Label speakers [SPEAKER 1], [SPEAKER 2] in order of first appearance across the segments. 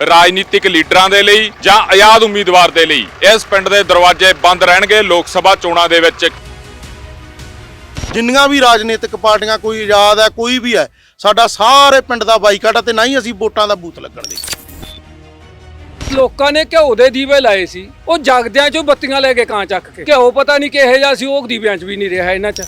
[SPEAKER 1] ਰਾਜਨੀਤਿਕ ਲੀਡਰਾਂ ਦੇ ਲਈ ਜਾਂ ਆਜ਼ਾਦ ਉਮੀਦਵਾਰ ਦੇ ਲਈ। ਇਸ ਪਿੰਡ ਦੇ ਦਰਵਾਜ਼ੇ ਬੰਦ ਰਹਿਣਗੇ ਲੋਕ ਸਭਾ ਚੋਣਾਂ ਦੇ ਵਿੱਚ।
[SPEAKER 2] ਜਿੰਨੀਆਂ ਵੀ ਰਾਜਨੀਤਿਕ ਪਾਰਟੀਆਂ ਕੋਈ ਆਜ਼ਾਦ ਹੈ ਕੋਈ ਵੀ ਹੈ ਸਾਡਾ ਸਾਰੇ ਪਿੰਡ ਦਾ ਬਾਈਕਾਟ ਹੈ ਤੇ ਨਾ ਹੀ ਅਸੀਂ ਵੋਟਾਂ ਦਾ ਬੂਥ ਲੱਗਣ ਦੇ।
[SPEAKER 3] ਲੋਕਾਂ ਨੇ ਘਿਓ ਦੇ ਦੀਵੇ ਲਾਏ ਸੀ। ਉਹ ਜਗਦਿਆਂ ਚੋਂ ਬੱਤੀਆਂ ਲੈ ਕੇ ਕਾਂ ਚੱਕ ਕੇ। ਘਿਓ ਪਤਾ ਨਹੀਂ ਕਿਹੋ ਜਿਹਾ ਸੀ ਉਹ ਦੀਵਿਆਂ 'ਚ ਵੀ ਨਹੀਂ ਰਿਹਾ ਇਹਨਾਂ 'ਚ।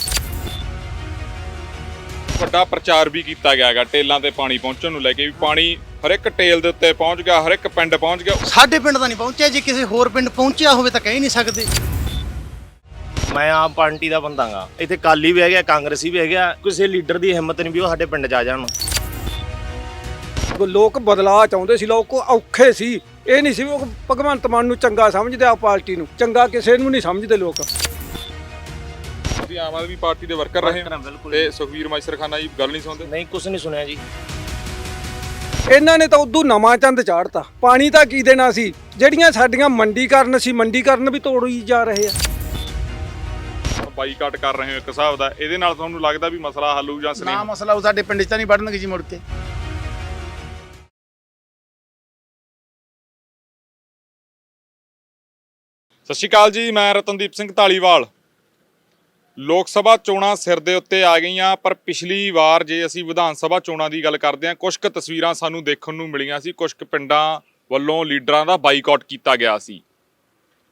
[SPEAKER 1] ਵੱਡਾ ਪ੍ਰਚਾਰ ਵੀ ਕੀਤਾ ਗਿਆ ਹੈਗਾ ਟੇਲਾਂ ਤੇ ਪਾਣੀ ਪਹੁੰਚਣ ਨੂੰ ਲੈ ਕੇ ਵੀ ਪਾਣੀ ਹਰ ਇੱਕ ਟੇਲ ਦੇ ਉੱਤੇ ਪਹੁੰਚ ਗਿਆ ਹਰ ਇੱਕ ਪਿੰਡ ਪਹੁੰਚ ਗਿਆ।
[SPEAKER 4] ਸਾਡੇ ਪਿੰਡ ਦਾ ਨਹੀਂ ਪਹੁੰਚਿਆ ਜੇ ਕਿਸੇ ਹੋਰ ਪਿੰਡ ਪਹੁੰਚਿਆ ਹੋਵੇ ਤਾਂ ਕਹਿ ਨਹੀਂ ਸਕਦੇ।
[SPEAKER 5] ਮੈਂ ਆਮ ਪਾਰਟੀ ਦਾ ਬੰਦਾਗਾ ਇੱਥੇ ਕਾਲੀ ਵੀ ਹੈਗਾ ਕਾਂਗਰਸੀ ਵੀ ਹੈਗਾ ਕਿਸੇ ਲੀਡਰ ਦੀ ਹਿੰਮਤ ਨਹੀਂ ਵੀ ਉਹ ਸਾਡੇ ਪਿੰਡ 'ਚ ਆ ਜਾਣ
[SPEAKER 3] ਲੋਕ ਬਦਲਾਅ ਚਾਹੁੰਦੇ ਸੀ ਲੋਕ ਔਖੇ ਸੀ। ਇਹ ਨਹੀਂ ਸੀ ਉਹ ਭਗਵੰਤ ਮਾਨ ਨੂੰ ਚੰਗਾ ਸਮਝਦੇ ਆ ਪਾਰਟੀ ਨੂੰ। ਚੰਗਾ ਕਿਸੇ ਨੂੰ ਨਹੀਂ ਸਮਝਦੇ ਲੋਕ।
[SPEAKER 1] ਤੁਸੀਂ ਆਮ ਆਦਮੀ ਪਾਰਟੀ ਦੇ ਵਰਕਰ ਰਹੇ। ਤੇ ਸੁਖਵੀਰ ਮਾਈਸਰਖਾਨਾ ਜੀ ਗੱਲ ਨਹੀਂ ਸੁਣਦੇ?
[SPEAKER 5] ਨਹੀਂ ਕੁਝ ਨਹੀਂ ਸੁਣਿਆ ਜੀ।
[SPEAKER 3] ਇਹਨਾਂ ਨੇ ਤਾਂ ਉਦੋਂ ਨਵਾਂ ਚੰਦ ਚਾੜਤਾ। ਪਾਣੀ ਤਾਂ ਕੀ ਦੇਣਾ ਸੀ? ਜਿਹੜੀਆਂ ਸਾਡੀਆਂ ਮੰਡੀਕਰਨ ਸੀ ਮੰਡੀਕਰਨ ਵੀ ਤੋੜੀ ਜਾ ਰਹੇ ਆ।
[SPEAKER 1] ਬਾਈਕਾਟ ਕਰ ਰਹੇ ਹੋ ਇੱਕ ਹਿਸਾਬ ਦਾ। ਇਹਦੇ ਨਾਲ ਤੁਹਾਨੂੰ ਲੱਗਦਾ ਵੀ ਮਸਲਾ ਹੱਲ ਹੋਊ ਜਾਂ
[SPEAKER 2] ਨਾ
[SPEAKER 1] ਸਨੇਹ?
[SPEAKER 2] ਮਸਲਾ ਉਹ ਸਾਡੇ ਪਿੰਡ 'ਚ ਤਾਂ ਨਹੀਂ ਵੜਨਗੇ ਜੀ ਮੁੜ ਕੇ।
[SPEAKER 1] ਸਤਿ ਸ਼੍ਰੀ ਅਕਾਲ ਜੀ ਮੈਂ ਰਤਨਦੀਪ ਸਿੰਘ ਢਾਲੀਵਾਲ ਲੋਕ ਸਭਾ ਚੋਣਾਂ ਸਿਰ ਦੇ ਉੱਤੇ ਆ ਗਈਆਂ, ਪਰ ਪਿਛਲੀ ਵਾਰ ਜੇ ਅਸੀਂ ਵਿਧਾਨ ਸਭਾ ਚੋਣਾਂ ਦੀ ਗੱਲ ਕਰਦੇ ਹਾਂ ਕੁਝ ਕੁ ਤਸਵੀਰਾਂ ਸਾਨੂੰ ਦੇਖਣ ਨੂੰ ਮਿਲੀਆਂ ਸੀ ਕੁਝ ਕੁ ਪਿੰਡਾਂ ਵੱਲੋਂ ਲੀਡਰਾਂ ਦਾ ਬਾਈਕਾਟ ਕੀਤਾ ਗਿਆ ਸੀ।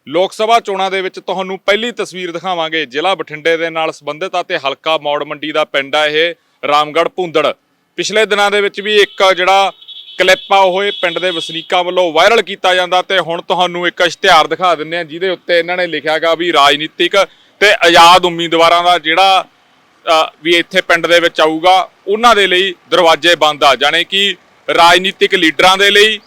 [SPEAKER 1] ਲੋਕ ਸਭਾ ਚੋਣਾਂ ਦੇ ਵਿੱਚ ਤੁਹਾਨੂੰ ਪਹਿਲੀ ਤਸਵੀਰ ਦਿਖਾਵਾਂਗੇ, ਜ਼ਿਲ੍ਹਾ ਬਠਿੰਡੇ ਦੇ ਨਾਲ ਸੰਬੰਧਿਤ ਅਤੇ ਹਲਕਾ ਮੌੜ ਮੰਡੀ ਦਾ ਪਿੰਡ ਆ ਇਹ, ਰਾਮਗੜ੍ਹ ਭੁੰਦੜ। ਪਿਛਲੇ ਦਿਨਾਂ ਦੇ ਵਿੱਚ ਵੀ ਇੱਕ ਜਿਹੜਾ ਕਲਿੱਪ ਆ, ਉਹ ਇਹ ਪਿੰਡ ਦੇ ਵਸਨੀਕਾਂ ਵੱਲੋਂ ਵਾਇਰਲ ਕੀਤਾ ਜਾਂਦਾ ਤੇ ਹੁਣ ਤੁਹਾਨੂੰ ਇੱਕ ਇਸ਼ਤਿਹਾਰ ਦਿਖਾ ਦਿੰਦੇ ਆ ਜਿਹਦੇ ਉੱਤੇ ਇਹਨਾਂ ਨੇ ਲਿਖਿਆਗਾ ਵੀ ਰਾਜਨੀਤਿਕ ਤੇ ਆਜ਼ਾਦ ਉਮੀਦਵਾਰਾਂ ਦਾ ਜਿਹੜਾ ਵੀ ਇੱਥੇ ਪਿੰਡ ਦੇ ਵਿੱਚ ਆਊਗਾ, ਉਹਨਾਂ ਦੇ ਲਈ ਦਰਵਾਜ਼ੇ ਬੰਦ ਆ, ਜਾਣੇ ਕਿ ਰਾਜਨੀਤਿਕ ਲੀਡਰਾਂ ਦੇ ਲਈ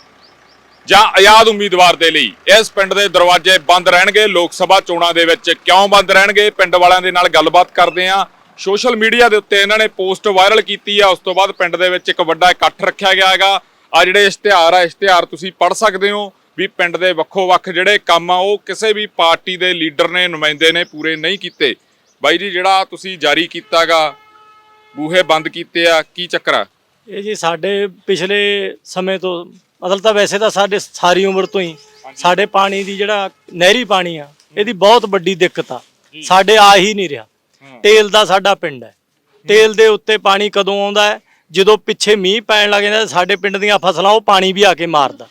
[SPEAKER 1] ਜਾਂ ਆਜ਼ਾਦ ਉਮੀਦਵਾਰ ਦੇ ਲਈ ਇਸ ਪਿੰਡ ਦੇ ਦਰਵਾਜ਼ੇ ਬੰਦ ਰਹਿਣਗੇ, ਲੋਕ ਸਭਾ ਚੋਣਾਂ ਦੇ ਵਿੱਚ ਕਿਉਂ ਬੰਦ ਰਹਿਣਗੇ, ਪਿੰਡ ਵਾਲਿਆਂ ਦੇ ਨਾਲ ਗੱਲਬਾਤ ਕਰਦੇ ਆ ਸੋਸ਼ਲ ਮੀਡੀਆ ਦੇ ਉੱਤੇ ਇਹਨਾਂ ਨੇ ਪੋਸਟ ਵਾਇਰਲ ਕੀਤੀ ਆ, ਉਸ ਤੋਂ ਬਾਅਦ ਪਿੰਡ ਦੇ ਵਿੱਚ ਇੱਕ ਵੱਡਾ ਇਕੱਠ ਰੱਖਿਆ ਗਿਆ ਹੈਗਾ। ਆ ਜਿਹੜੇ ਇਸ਼ਤਿਹਾਰ ਆ, ਇਸ਼ਤਿਹਾਰ ਤੁਸੀਂ ਪੜ੍ਹ ਸਕਦੇ ਹੋ। ਵੀ ਪਿੰਡ ਦੇ ਵੱਖੋ ਵੱਖ ਜਿਹੜੇ ਕੰਮ ਆ ਉਹ ਕਿਸੇ ਵੀ ਪਾਰਟੀ ਦੇ ਲੀਡਰ ਨੇ ਨੁਮਾਇੰਦੇ ਨੇ ਪੂਰੇ ਨਹੀਂ ਕੀਤੇ। ਬਾਈ ਜੀ ਜਿਹੜਾ ਤੁਸੀਂ ਜਾਰੀ ਕੀਤਾਗਾ ਬੂਹੇ ਬੰਦ ਕੀਤੇ ਆ ਕੀ ਚੱਕਰ ਆ?
[SPEAKER 6] ਇਹ ਜੀ ਸਾਡੇ ਪਿਛਲੇ ਸਮੇਂ ਤੋਂ ਮਤਲਬ ਤਾਂ ਵੈਸੇ ਤਾਂ ਸਾਡੇ ਸਾਰੀ ਉਮਰ ਤੋਂ ਹੀ ਸਾਡੇ ਪਾਣੀ ਦੀ ਜਿਹੜਾ ਨਹਿਰੀ ਪਾਣੀ ਆ ਇਹਦੀ ਬਹੁਤ ਵੱਡੀ ਦਿੱਕਤ ਆ। ਸਾਡੇ ਆ ਹੀ ਨਹੀਂ ਰਿਹਾ। ਤੇਲ ਦਾ ਸਾਡਾ ਪਿੰਡ ਹੈ। ਤੇਲ ਦੇ ਉੱਤੇ ਪਾਣੀ ਕਦੋਂ ਆਉਂਦਾ ਹੈ? ਜਦੋਂ ਪਿੱਛੇ ਮੀਂਹ ਪੈਣ ਲੱਗ ਜਾਂਦਾ ਸਾਡੇ ਪਿੰਡ ਦੀਆਂ ਫਸਲਾਂ ਉਹ ਪਾਣੀ ਵੀ ਆ ਕੇ ਮਾਰਦਾ।